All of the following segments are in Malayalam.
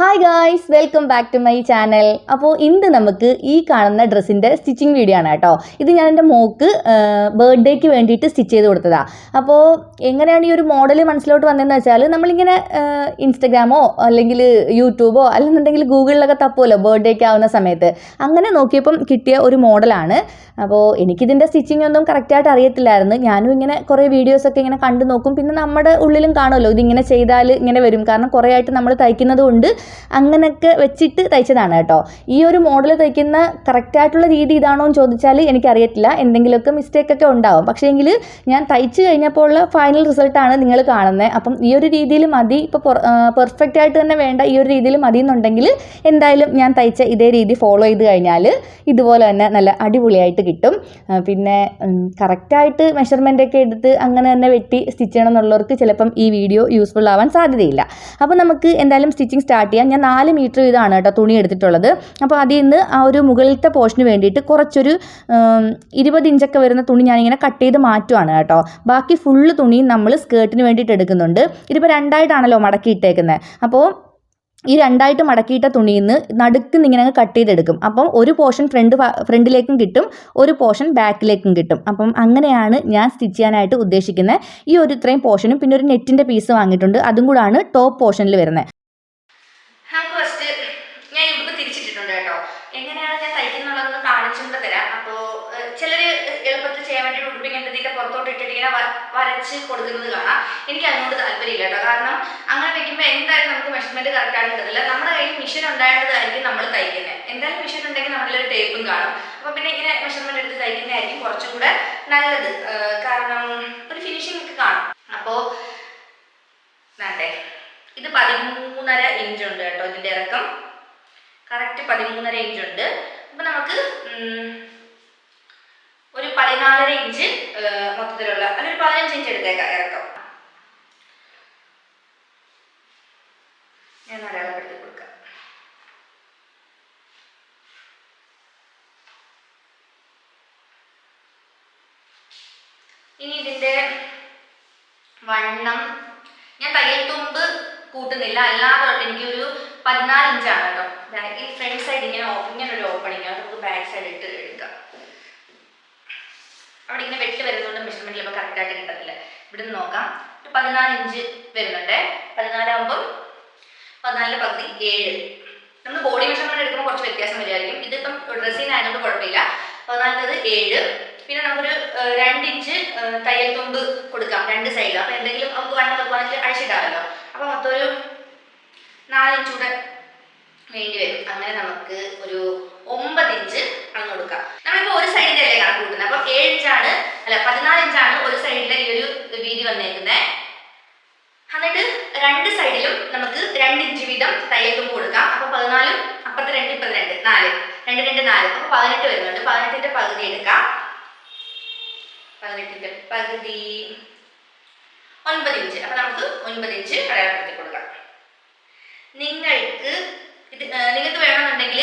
Hi guys welcome back to my channel അപ്പോൾ ഇന്ന് നമുക്ക് ഈ കാണുന്ന ഡ്രസ്സിന്റെ സ്റ്റിച്ചിങ് വീഡിയോ ആണ് കേട്ടോ. ഇത് ഞാൻ എന്റെ മോക്ക് ബർത്ത്ഡേക്ക് വേണ്ടിയിട്ട് സ്റ്റിച്ച് ചെയ്ത് കൊടുത്തതാണ് അപ്പോൾ എങ്ങനെയാണ് ഈ ഒരു മോഡൽ മനസ്സിലോട്ട് വന്നതെന്ന് വെച്ചാൽ നമ്മളിങ്ങനെ ഇൻസ്റ്റഗ്രാമോ അല്ലെങ്കിൽ യൂട്യൂബോ അല്ലെന്നുണ്ടെങ്കിൽ ഗൂഗിളിലൊക്കെ തപ്പുമല്ലോ ബർത്ത്ഡേക്ക് ആവുന്ന സമയത്ത്. അങ്ങനെ നോക്കിയപ്പം കിട്ടിയ ഒരു മോഡലാണ് അപ്പോൾ എനിക്കിതിന്റെ സ്റ്റിച്ചിങ് ഒന്നും കറക്റ്റായിട്ട് അറിയത്തില്ലായിരുന്നു. ഞാനും ഇങ്ങനെ കുറേ വീഡിയോസൊക്കെ ഇങ്ങനെ കണ്ടു നോക്കും. പിന്നെ നമ്മുടെ ഉള്ളിലും കാണുമല്ലോ ഇതിങ്ങനെ ചെയ്താൽ ഇങ്ങനെ വരും. കാരണം കുറേ ആയിട്ട് നമ്മൾ തയ്ക്കുന്നത് കൊണ്ട് അങ്ങനെയൊക്കെ വെച്ചിട്ട് തയ്ച്ചതാണ് കേട്ടോ. ഈ ഒരു മോഡൽ തയ്ക്കുന്ന കറക്റ്റായിട്ടുള്ള രീതി ഇതാണോ എന്ന് ചോദിച്ചാൽ എനിക്കറിയത്തില്ല. എന്തെങ്കിലുമൊക്കെ മിസ്റ്റേക്ക് ഒക്കെ ഉണ്ടാവും. പക്ഷേ എങ്കിൽ ഞാൻ തയ്ച്ച് കഴിഞ്ഞപ്പോൾ ഉള്ള ഫൈനൽ റിസൾട്ടാണ് നിങ്ങൾ കാണുന്നത്. അപ്പം ഈ ഒരു രീതിയിൽ മതി. ഇപ്പോൾ പെർഫെക്റ്റ് ആയിട്ട് തന്നെ വേണ്ട ഈ ഒരു രീതിയിൽ മതി എന്നുണ്ടെങ്കിൽ എന്തായാലും ഞാൻ തയ്ച്ച ഇതേ രീതി ഫോളോ ചെയ്ത് കഴിഞ്ഞാൽ ഇതുപോലെ തന്നെ നല്ല അടിപൊളിയായിട്ട് കിട്ടും. പിന്നെ കറക്റ്റായിട്ട് മെഷർമെന്റ് ഒക്കെ എടുത്ത് അങ്ങനെ തന്നെ വെട്ടി സ്റ്റിച്ച് ചെയ്യണം എന്നുള്ളവർക്ക് ചിലപ്പം ഈ വീഡിയോ യൂസ്ഫുൾ ആവാൻ സാധ്യതയില്ല. അപ്പോൾ നമുക്ക് എന്തായാലും സ്റ്റിച്ചിങ് സ്റ്റാർട്ട് ചെയ്യാം ഞാൻ നാല് മീറ്റർ ഇതാണ് കേട്ടോ തുണി എടുത്തിട്ടുള്ളത്. അപ്പോൾ അതിൽ നിന്ന് ആ ഒരു മുകളിലത്തെ പോർഷന് വേണ്ടിയിട്ട് കുറച്ചൊരു ഇരുപത് ഇഞ്ചൊക്കെ വരുന്ന തുണി ഞാനിങ്ങനെ കട്ട് ചെയ്ത് മാറ്റുവാണ് കേട്ടോ. ബാക്കി ഫുള്ള് തുണി നമ്മൾ സ്കേർട്ടിന് വേണ്ടിയിട്ട് എടുക്കുന്നുണ്ട്. ഇതിപ്പോൾ രണ്ടായിട്ടാണല്ലോ മടക്കി ഇട്ടേക്കുന്നത് അപ്പോൾ ഈ രണ്ടായിട്ട് മടക്കിയിട്ട തുണിയിൽ നിന്ന് നടുക്ക് ഇങ്ങനെ കട്ട് ചെയ്തെടുക്കും. അപ്പം ഒരു പോർഷൻ ഫ്രണ്ട് ഫ്രണ്ടിലേക്കും കിട്ടും ഒരു പോർഷൻ ബാക്കിലേക്കും കിട്ടും. അപ്പം അങ്ങനെയാണ് ഞാൻ സ്റ്റിച്ച് ചെയ്യാനായിട്ട് ഉദ്ദേശിക്കുന്നത് ഈ ഒരു ഇത്രയും പോർഷനും പിന്നെ ഒരു നെറ്റിന്റെ പീസ് വാങ്ങിയിട്ടുണ്ട്. അതും കൂടാണ് ടോപ്പ് പോർഷനിൽ വരുന്നത് നമുക്ക് ഫസ്റ്റ് ഞാൻ ഉടുപ്പ് തിരിച്ചിട്ടിട്ടുണ്ട് കേട്ടോ എങ്ങനെയാണ് ഞാൻ തയ്ക്കുന്നുള്ളതെന്ന് കാണിച്ചുകൊണ്ട് തരാം അപ്പോൾ ചിലർ എളുപ്പത്തിൽ ചെയ്യാൻ വേണ്ടി ഉടുപ്പ് ഇങ്ങനെ ഇതിന്റെ പുറത്തോട്ട് ഇട്ടിട്ട് ഇങ്ങനെ വ- വരച്ച് കൊടുക്കുന്നത് കാണാം എനിക്ക് അതിനോട് താല്പര്യമില്ല കേട്ടോ. കാരണം അങ്ങനെ വെക്കുമ്പോൾ എന്തായാലും നമുക്ക് മെഷർമെന്റ് കറക്റ്റ് ആയിട്ട് കിട്ടില്ല നമ്മുടെ കയ്യിൽ മിഷൻ ഉണ്ടായേണ്ടതായിരിക്കും നമ്മൾ തയ്ക്കുന്നത് എന്തായാലും മിഷൻ ഉണ്ടെങ്കിൽ നമ്മുടെ ഒരു ടേപ്പും കാണും. അപ്പോൾ പിന്നെ ഇങ്ങനെ മെഷർമെന്റ് എടുത്ത് തയ്ക്കുന്നതായിരിക്കും കുറച്ചും കൂടെ നല്ലത്. കാരണം ഒരു ഫിനിഷിംഗ് ഒക്കെ കാണും. അപ്പോൾ വേണ്ടേ? ഇത് പതിമൂന്നര ഇഞ്ച് ഉണ്ട് കേട്ടോ ഇതിന്റെ ഇറക്കം. കറക്റ്റ് പതിമൂന്നര ഇഞ്ച് ഉണ്ട്. അപ്പം നമുക്ക് ഒരു പതിനാലര ഇഞ്ച് മൊത്തത്തിലുള്ള അല്ലെങ്കിൽ പതിനഞ്ച് ഇഞ്ച് എടുത്തേക്കാം ഇറക്കം. ഞാൻ അടയാളപ്പെടുത്തി കൊടുക്കുക ഇനി ഇതിന്റെ വണ്ണം. ഞാൻ തയ്യൽ തുമ്പ് കൂട്ടുന്നില്ല. അല്ലാതെ എനിക്കൊരു പതിനാല് ഇഞ്ചാണ് കേട്ടോ. ഈ ഫ്രണ്ട് സൈഡ് ഇങ്ങനെ ഇങ്ങനെ ഒരു ഓപ്പണിങ് അത് നമുക്ക് ബാക്ക് സൈഡ് ഇട്ട് എടുക്കാം. അവിടെ ഇങ്ങനെ വെട്ടി വരുന്നതുകൊണ്ട് മെഷർമെന്റ് ചിലപ്പോൾ കറക്റ്റായിട്ട് കിട്ടത്തില്ല. ഇവിടെ നിന്ന് നോക്കാം. ഒരു പതിനാല് ഇഞ്ച് വരുന്നുണ്ട്. പതിനാലാകുമ്പം പതിനാലിന്റെ പകുതി ഏഴ്. നമ്മൾ ബോഡി മെഷർമെന്റ് എടുക്കുമ്പോൾ കുറച്ച് വ്യത്യാസം വരുമായിരിക്കും ഇതിപ്പം ഡ്രസ്സിങ് ആയതുകൊണ്ട് കുഴപ്പമില്ല. പതിനാലിന്റെത് ഏഴ്. പിന്നെ നമുക്കൊരു രണ്ട് ഇഞ്ച് തയ്യൽ തുമ്പ് കൊടുക്കാം രണ്ട് സൈഡിൽ അപ്പോൾ എന്തെങ്കിലും നമുക്ക് വണ്ണം വെക്കുവാണെങ്കിൽ അഴിച്ചിടാമല്ലോ. അപ്പോൾ മൊത്തം ഒരു നാല് ഇഞ്ച് കൂടെ വേണ്ടി വരും. അങ്ങനെ നമുക്ക് ഒരു ഒമ്പത് ഇഞ്ച് അളന്ന് കൊടുക്കാം. നമ്മളിപ്പോൾ ഒരു സൈഡിന്റെ അല്ലേ കണക്ക് കൂട്ടുന്നത്? അപ്പോൾ ഏഴ് ഇഞ്ചാണ് അല്ല പതിനാല് ഇഞ്ചാണ് ഒരു സൈഡിലെ ഈ ഒരു വീതി വന്നേക്കുന്നത് എന്നിട്ട് രണ്ട് സൈഡിലും നമുക്ക് രണ്ട് ഇഞ്ച് വീതം തയ്യൽ തുമ്പ് കൊടുക്കാം. അപ്പോൾ പതിനാലും അപ്പുറത്ത് രണ്ട് ഇപ്പുറത്ത് രണ്ട് നാല്. രണ്ട് രണ്ട് നാല്. അപ്പോൾ പതിനെട്ട് വരുന്നുണ്ട്. പതിനെട്ടിന്റെ പകുതി എടുക്കാം. പതിനെട്ടിന്റെ പകുതി ഒൻപത് ഇഞ്ച്. അപ്പൊ നമുക്ക് ഒൻപത് ഇഞ്ച് അടയാളപ്പെടുത്തി കൊടുക്കാം. നിങ്ങൾക്ക് ഇത് നിങ്ങൾക്ക് വേണമെന്നുണ്ടെങ്കിൽ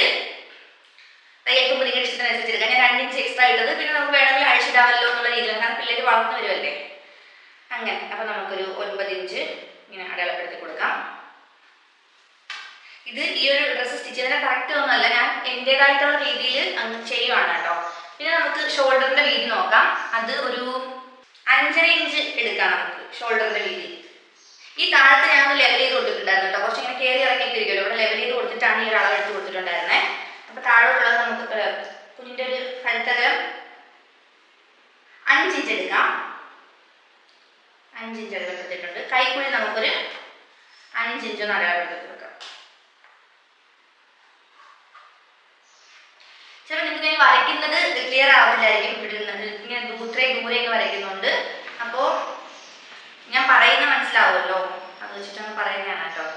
തയ്യൽ തുമ്പ് നിങ്ങളുടെ ഇഷ്ടത്തിനനുസരിച്ച് എടുക്കാം. ഞാൻ രണ്ട് ഇഞ്ച് എക്സ്ട്രാ ഇട്ടത്. പിന്നെ നമുക്ക് വേണമെങ്കിൽ അഴിച്ചിടാമല്ലോ എന്നുള്ള രീതിയിലാണ്. കാരണം പിള്ളേർ വളർന്നു വരുമല്ലേ അങ്ങനെ. അപ്പോൾ നമുക്കൊരു ഒൻപത് ഇഞ്ച് ഇങ്ങനെ അടയാളപ്പെടുത്തി കൊടുക്കാം. ഇത് ഈ ഒരു ഡ്രസ്സ് സ്റ്റിച്ച് ചെയ്തതിന് കറക്റ്റ് ഒന്നുമല്ല ഞാൻ എന്റെതായിട്ടുള്ള രീതിയിൽ അങ്ങ് ചെയ്യുവാണ് കേട്ടോ. പിന്നെ നമുക്ക് ഷോൾഡറിന്റെ വീതി നോക്കാം. അത് ഒരു അഞ്ചര ഇഞ്ച് എടുക്കാം നമുക്ക് ഷോൾഡറിന്റെ വീതി. ഈ താഴത്ത് ഞാൻ ലെവൽ ചെയ്ത് കൊടുത്തിട്ടുണ്ടായിരുന്നു കേട്ടോ. കുറച്ച് ഇങ്ങനെ കയറി ഇറങ്ങിയൊക്കെ ഇരിക്കുമല്ലോ ഇവിടെ ലെവൽ ചെയ്ത് കൊടുത്തിട്ടാണ് ഈ ഒരു അളവ് എടുത്ത് കൊടുത്തിട്ടുണ്ടായിരുന്നേ. അപ്പോൾ താഴോട്ടുള്ളത് നമുക്ക് കുഞ്ഞിന്റെ ഒരു കഴുത്തകരം അഞ്ച് ഇഞ്ച് എടുക്കാം. അഞ്ച് ഇഞ്ച് അടയാളപ്പെടുത്തിയിട്ടുണ്ട് കൈക്കുഴി നമുക്കൊരു അഞ്ച് ഇഞ്ച് ഒന്ന് അടയാളപ്പെടുത്തി കൊടുക്കാം. ചിലപ്പോൾ നിങ്ങൾക്ക് ഇനി വരയ്ക്കുന്നത് ക്ലിയർ ആവില്ലായിരിക്കും. ഇടുന്നത് ഇങ്ങനെ ദൂ- ഇത്രയും ദൂരെയൊക്കെ വരയ്ക്കുന്നുണ്ട്. അപ്പോൾ ഞാൻ പറയുന്ന മനസ്സിലാവുമല്ലോ? അത് വെച്ചിട്ടാണ് പറയുന്നതാണ് കേട്ടോ.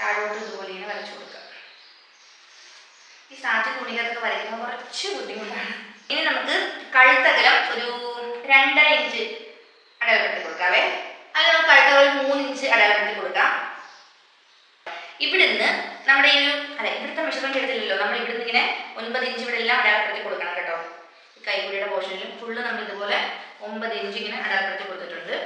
താഴോട്ട് ഇതുപോലെ വരച്ചു കൊടുക്കുക ഈ സാറ്റ് തുണികത്തൊക്കെ വരയ്ക്കുമ്പോൾ കുറച്ച് ബുദ്ധിമുട്ടാണ്. ഇനി നമുക്ക് കഴുത്തകലം ഒരു രണ്ടര ഇഞ്ച് അടയാളപ്പെടുത്തി കൊടുക്കാവേ. അത് നമുക്ക് കഴുത്തകലം മൂന്ന് ഇഞ്ച് അടയാളപ്പെടുത്തി കൊടുക്കാം. ഇവിടുന്ന് നമ്മുടെ ഈ ഒരു അല്ല ഇവിടുത്തെ മെഷർമെന്റ് എടുത്തില്ലല്ലോ. നമ്മൾ ഇവിടുന്ന് ഇങ്ങനെ ഒൻപത് ഇഞ്ച് ഇവിടെ എല്ലാം അടയാളപ്പെടുത്തി കൊടുക്കണം കേട്ടോ. കൈക്കുടിയുടെ പോർഷനിലും ഫുള്ള് നമ്മൾ ഇതുപോലെ ഒമ്പത് ഇഞ്ച് ഇങ്ങനെ അടയാളപ്പെടുത്തി കൊടുത്തിട്ടുണ്ട്.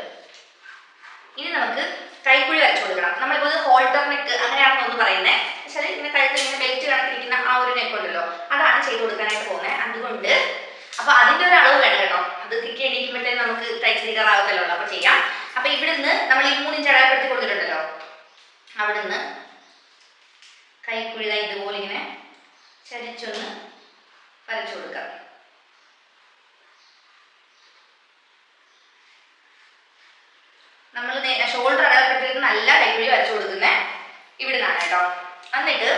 ഇനി നമുക്ക് കൈക്കുഴി വരച്ചു കൊടുക്കണം. നമ്മളിപ്പോൾ ഹോൾഡർ നെക്ക് അങ്ങനെയാണെന്ന് ഒന്ന് പറയുന്നത് പക്ഷേ ഇങ്ങനെ കഴുത്ത് ഇങ്ങനെ ബെൽറ്റ് കണക്കിരിക്കുന്ന ആ ഒരു നെക്ക് ഉണ്ടല്ലോ. അതാണ് ചെയ്ത് കൊടുക്കാനായിട്ട് പോകുന്നത് അതുകൊണ്ട് അപ്പൊ അതിന്റെ ഒരു അളവ് വേണം കേട്ടോ. അത് തിക്കി എണീക്കുമ്പോഴത്തേക്കും നമുക്ക് തയ്ച്ച് തീരാറാവത്തല്ലോ അപ്പൊ ചെയ്യാം. അപ്പൊ ഇവിടുന്ന് നമ്മൾ ഈ മൂന്നിഞ്ച് അടയാളപ്പെടുത്തി കൊടുത്തിട്ടുണ്ടല്ലോ. അവിടുന്ന് കൈക്കുഴി ഇതുപോലെ ഇങ്ങനെ ചരിച്ചൊന്ന് വരച്ചു കൊടുക്കാം. നമ്മൾ ഷോൾഡർ അടയാളപ്പെടുത്തിയിട്ട് നല്ല കൈക്കുഴി വരച്ചു കൊടുക്കുന്നേ ഇവിടുന്നാണ് കേട്ടോ. എന്നിട്ട്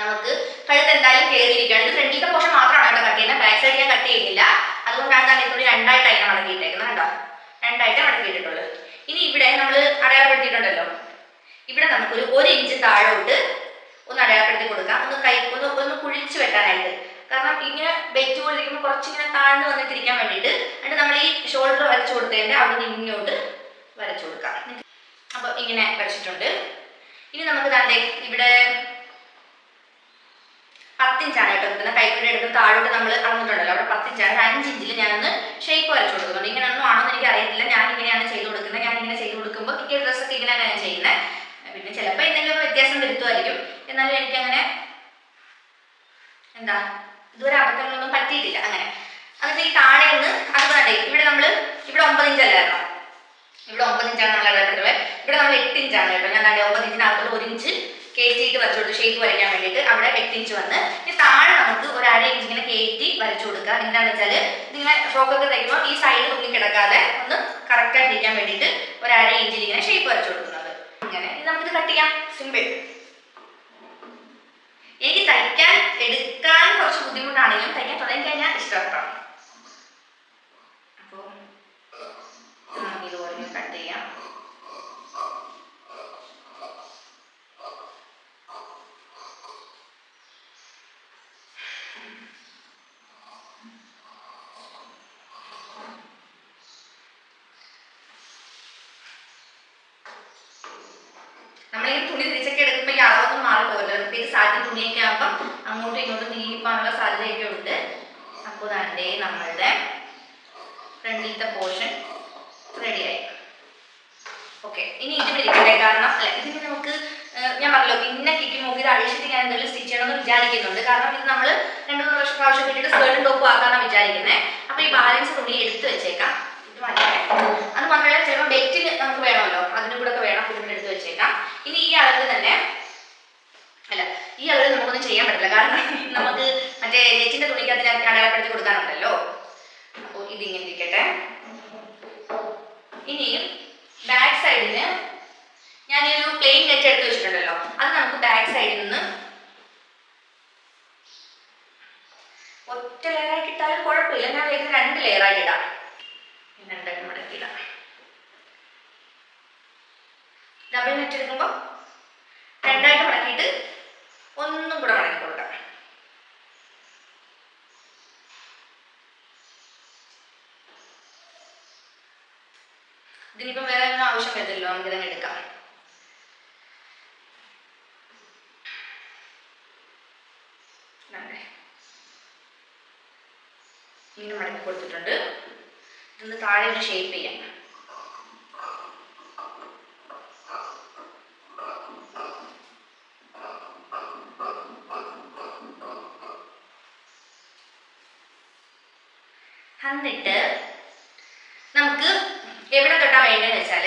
നമുക്ക് കഴുത്ത് എന്തായാലും കയറിയിരിക്കുകയാണ് ഇത് ഫ്രണ്ടിലത്തെ പോർഷൻ മാത്രമാണ് കേട്ടോ കട്ട് ചെയ്യുന്നത്. ബാക്ക് സൈഡ് ഞാൻ കട്ട് ചെയ്യുന്നില്ല. അതുകൊണ്ടാണ് ഞാൻ ഇതുകൂടി രണ്ടായിട്ട് അതിനെ മടക്കിയിട്ടേക്കുന്നത് കേട്ടോ. രണ്ടായിട്ട് മടക്കിയിട്ടുള്ളൂ ഇനി ഇവിടെ നമ്മൾ അടയാളപ്പെടുത്തിയിട്ടുണ്ടല്ലോ. ഇവിടെ നമുക്കൊരു ഒരു ഇഞ്ച് താഴോട്ട് ഒന്ന് അടയാളപ്പെടുത്തി കൊടുക്കാം. ഒന്ന് കൈ ഒന്ന് ഒന്ന് കുഴിച്ചു വെട്ടാനായിട്ട്. കാരണം ഇങ്ങനെ വെയിറ്റ് കൊണ്ടിരിക്കുമ്പോൾ കുറച്ചിങ്ങനെ താഴ്ന്നു വന്നിട്ടിരിക്കാൻ വേണ്ടിയിട്ട് എന്നിട്ട് നമ്മൾ ഈ ഷോൾഡർ വരച്ചു കൊടുത്തതിന്റെ അവിടെ നിന്ന് ഇങ്ങോട്ട് വരച്ചു കൊടുക്കാം. അപ്പോൾ ഇങ്ങനെ വരച്ചിട്ടുണ്ട്. ഇനി നമുക്ക് തന്നെ ഇവിടെ പത്തിഞ്ചാണ് കേട്ടോ കിട്ടുന്നത്. കൈപ്പിടി എടുത്ത് താഴോട്ട് നമ്മൾ അളന്നിട്ടുണ്ടല്ലോ. അവിടെ പത്തിഞ്ചാണ്. ഒരു അഞ്ച് ഇഞ്ചിൽ ഞാനൊന്ന് ഷേപ്പ് വരച്ചു കൊടുക്കുന്നുണ്ട്. ഇങ്ങനെ ഒന്നും ആണോ എന്ന് എനിക്ക് അറിയത്തില്ല. ഞാൻ ഇങ്ങനെയാണ് ചെയ്ത് കൊടുക്കുന്നത്. ഞാൻ ഇങ്ങനെ ചെയ്ത് കൊടുക്കുമ്പോൾ ഈ ഡ്രസ്സൊക്കെ ഇങ്ങനെയാണ് ഞാൻ ചെയ്യുന്നത് പിന്നെ ചിലപ്പോൾ എന്തെങ്കിലും വ്യത്യാസം വരുത്തുമായിരിക്കും എന്നാലും എനിക്കങ്ങനെ എന്താ ഇതുവരെ അബദ്ധങ്ങളൊന്നും പറ്റിയിട്ടില്ല. അങ്ങനെ. എന്നിട്ട് ഈ താഴെ ഒന്ന് അതുപോലെ ഇവിടെ നമ്മൾ ഇവിടെ ഒമ്പത് ഇഞ്ച് അല്ലായിരുന്നോ ഇവിടെ ഒമ്പത് ഇഞ്ചാണ് നമ്മൾ ഇടപെട്ടത് ഇവിടെ നമ്മൾ എട്ട് ഇഞ്ചാണ് കേട്ടോ. ഞാൻ താഴെ ഒമ്പത് ഇഞ്ചിനകത്തോട് ഒരു ഇഞ്ച് കയറ്റിയിട്ട് വരച്ചു കൊടുത്തു. ഷേപ്പ് വരയ്ക്കാൻ വേണ്ടിയിട്ട് അവിടെ എട്ട് ഇഞ്ച് വന്ന്. ഇനി താഴെ നമുക്ക് ഒരു അര ഇഞ്ച് ഇങ്ങനെ കയറ്റി വരച്ചു കൊടുക്കുക. എന്താണെന്ന് വെച്ചാൽ ഇതിങ്ങനെ ഫ്രോക്കൊക്കെ തയ്ക്കുമ്പോൾ ഈ സൈഡ് തൂങ്ങി കിടക്കാതെ ഒന്ന് കറക്റ്റായിട്ട് ഇരിക്കാൻ വേണ്ടിയിട്ട് ഒരു അര ഇഞ്ചിൽ ഇങ്ങനെ ഷേപ്പ് വരച്ചു കൊടുക്കുന്നത് അങ്ങനെ. ഇത് നമുക്ക് കട്ട് ചെയ്യാം. സിമ്പിൾ എനിക്ക് തയ്ക്കാൻ എടുക്കാൻ കുറച്ച് ബുദ്ധിമുട്ടാണെങ്കിലും തയ്ക്കാൻ തുടങ്ങി കഴിഞ്ഞാൽ ഇഷ്ടപ്പെടാം അപ്പോൾ നമുക്ക് ഇതുപോലെ കട്ട് ചെയ്യാം നമ്മളിങ്ങനെ തുണി തിരിച്ചൊക്കെ എടുക്കുമ്പോൾ ഈ അളവൊന്നും മാറി പോകില്ല പ്രത്യേകിച്ച് ആവുമ്പം അങ്ങോട്ടും ഇങ്ങോട്ടും നീങ്ങിപ്പോകാനുള്ള സാധ്യതയൊക്കെ ഉണ്ട്. അപ്പോൾ തന്നെ നമ്മളുടെ ഫ്രണ്ടിലത്തെ പോർഷൻ റെഡിയായി ഓക്കെ ഇനി ഇത് പിടിക്കട്ടെ കാരണം അല്ല ഇതിന് നമുക്ക് ഞാൻ പറഞ്ഞല്ലോ പിന്നെ കിക്ക് നോക്കി ഇത് അഴിച്ചിട്ട് ഞാൻ എന്തെങ്കിലും സ്റ്റിച്ച് ചെയ്യണമെന്ന് വിചാരിക്കുന്നുണ്ട്. കാരണം ഇത് നമ്മൾ രണ്ട് മൂന്ന് വർഷം പ്രാവശ്യം കിട്ടിയിട്ട് സ്കേർട്ടും ടോപ്പും ആക്കാനാണ് വിചാരിക്കുന്നത് അപ്പോൾ ഈ ബാലൻസ് തുണി എടുത്ത് വെച്ചേക്കാം. ഇത് മാറ്റട്ടെ അത് മാത്രമല്ല ചിലപ്പോൾ ബെറ്റിന് നമുക്ക് വേണമല്ലോ അതിനും കൂടെ ഒക്കെ വേണം ഇതിന് എടുത്ത് വെച്ചേക്കാം ഇനി ഈ അളവിൽ തന്നെ അല്ല ഈ അളവിൽ നമുക്കൊന്നും ചെയ്യാൻ പറ്റില്ല കാരണം നമുക്ക് മറ്റേ നെറ്റിന്റെ തുണിക്ക് അതിന് അടയാളപ്പെടുത്തി കൊടുക്കാനുണ്ടല്ലോ അപ്പോൾ ഇതിങ്ങനെ ഇരിക്കട്ടെ ഇനിയും ബാക്ക് സൈഡിന് ഞാൻ ഈ ഒരു പ്ലെയിൻ നെറ്റ് എടുത്ത് വെച്ചിട്ടുണ്ടല്ലോ അത് നമുക്ക് ബാക്ക് സൈഡിൽ നിന്ന് ഒറ്റ ലെയറായിട്ട് ഇട്ടാലും കുഴപ്പമില്ല ഞാൻ വേഗം രണ്ട് ലെയറായിട്ട് ഇടാം രണ്ടായിട്ട് മടക്കിയിടാം ഡബിൾ നെറ്റ് എടുക്കുമ്പോൾ രണ്ടായിട്ട് മടക്കിയിട്ട് ഒന്നും കൂടെ മടക്കി കൊടുക്കാം ഇതിനിപ്പം വേറെ ഒന്നും ആവശ്യം വരുന്നില്ലോ നമുക്ക് ഇതങ്ങ് എടുക്കാം ഇതാണ്ടേ. ഇങ്ങനെ മടക്കി കൊടുത്തിട്ടുണ്ട്. ഇതൊന്ന് താഴെ ഒന്ന് ഷേപ്പ് ചെയ്യാം. എന്നിട്ട് നമുക്ക് എവിടെ തൊട്ടാ വേണ്ടതെന്ന് വെച്ചാൽ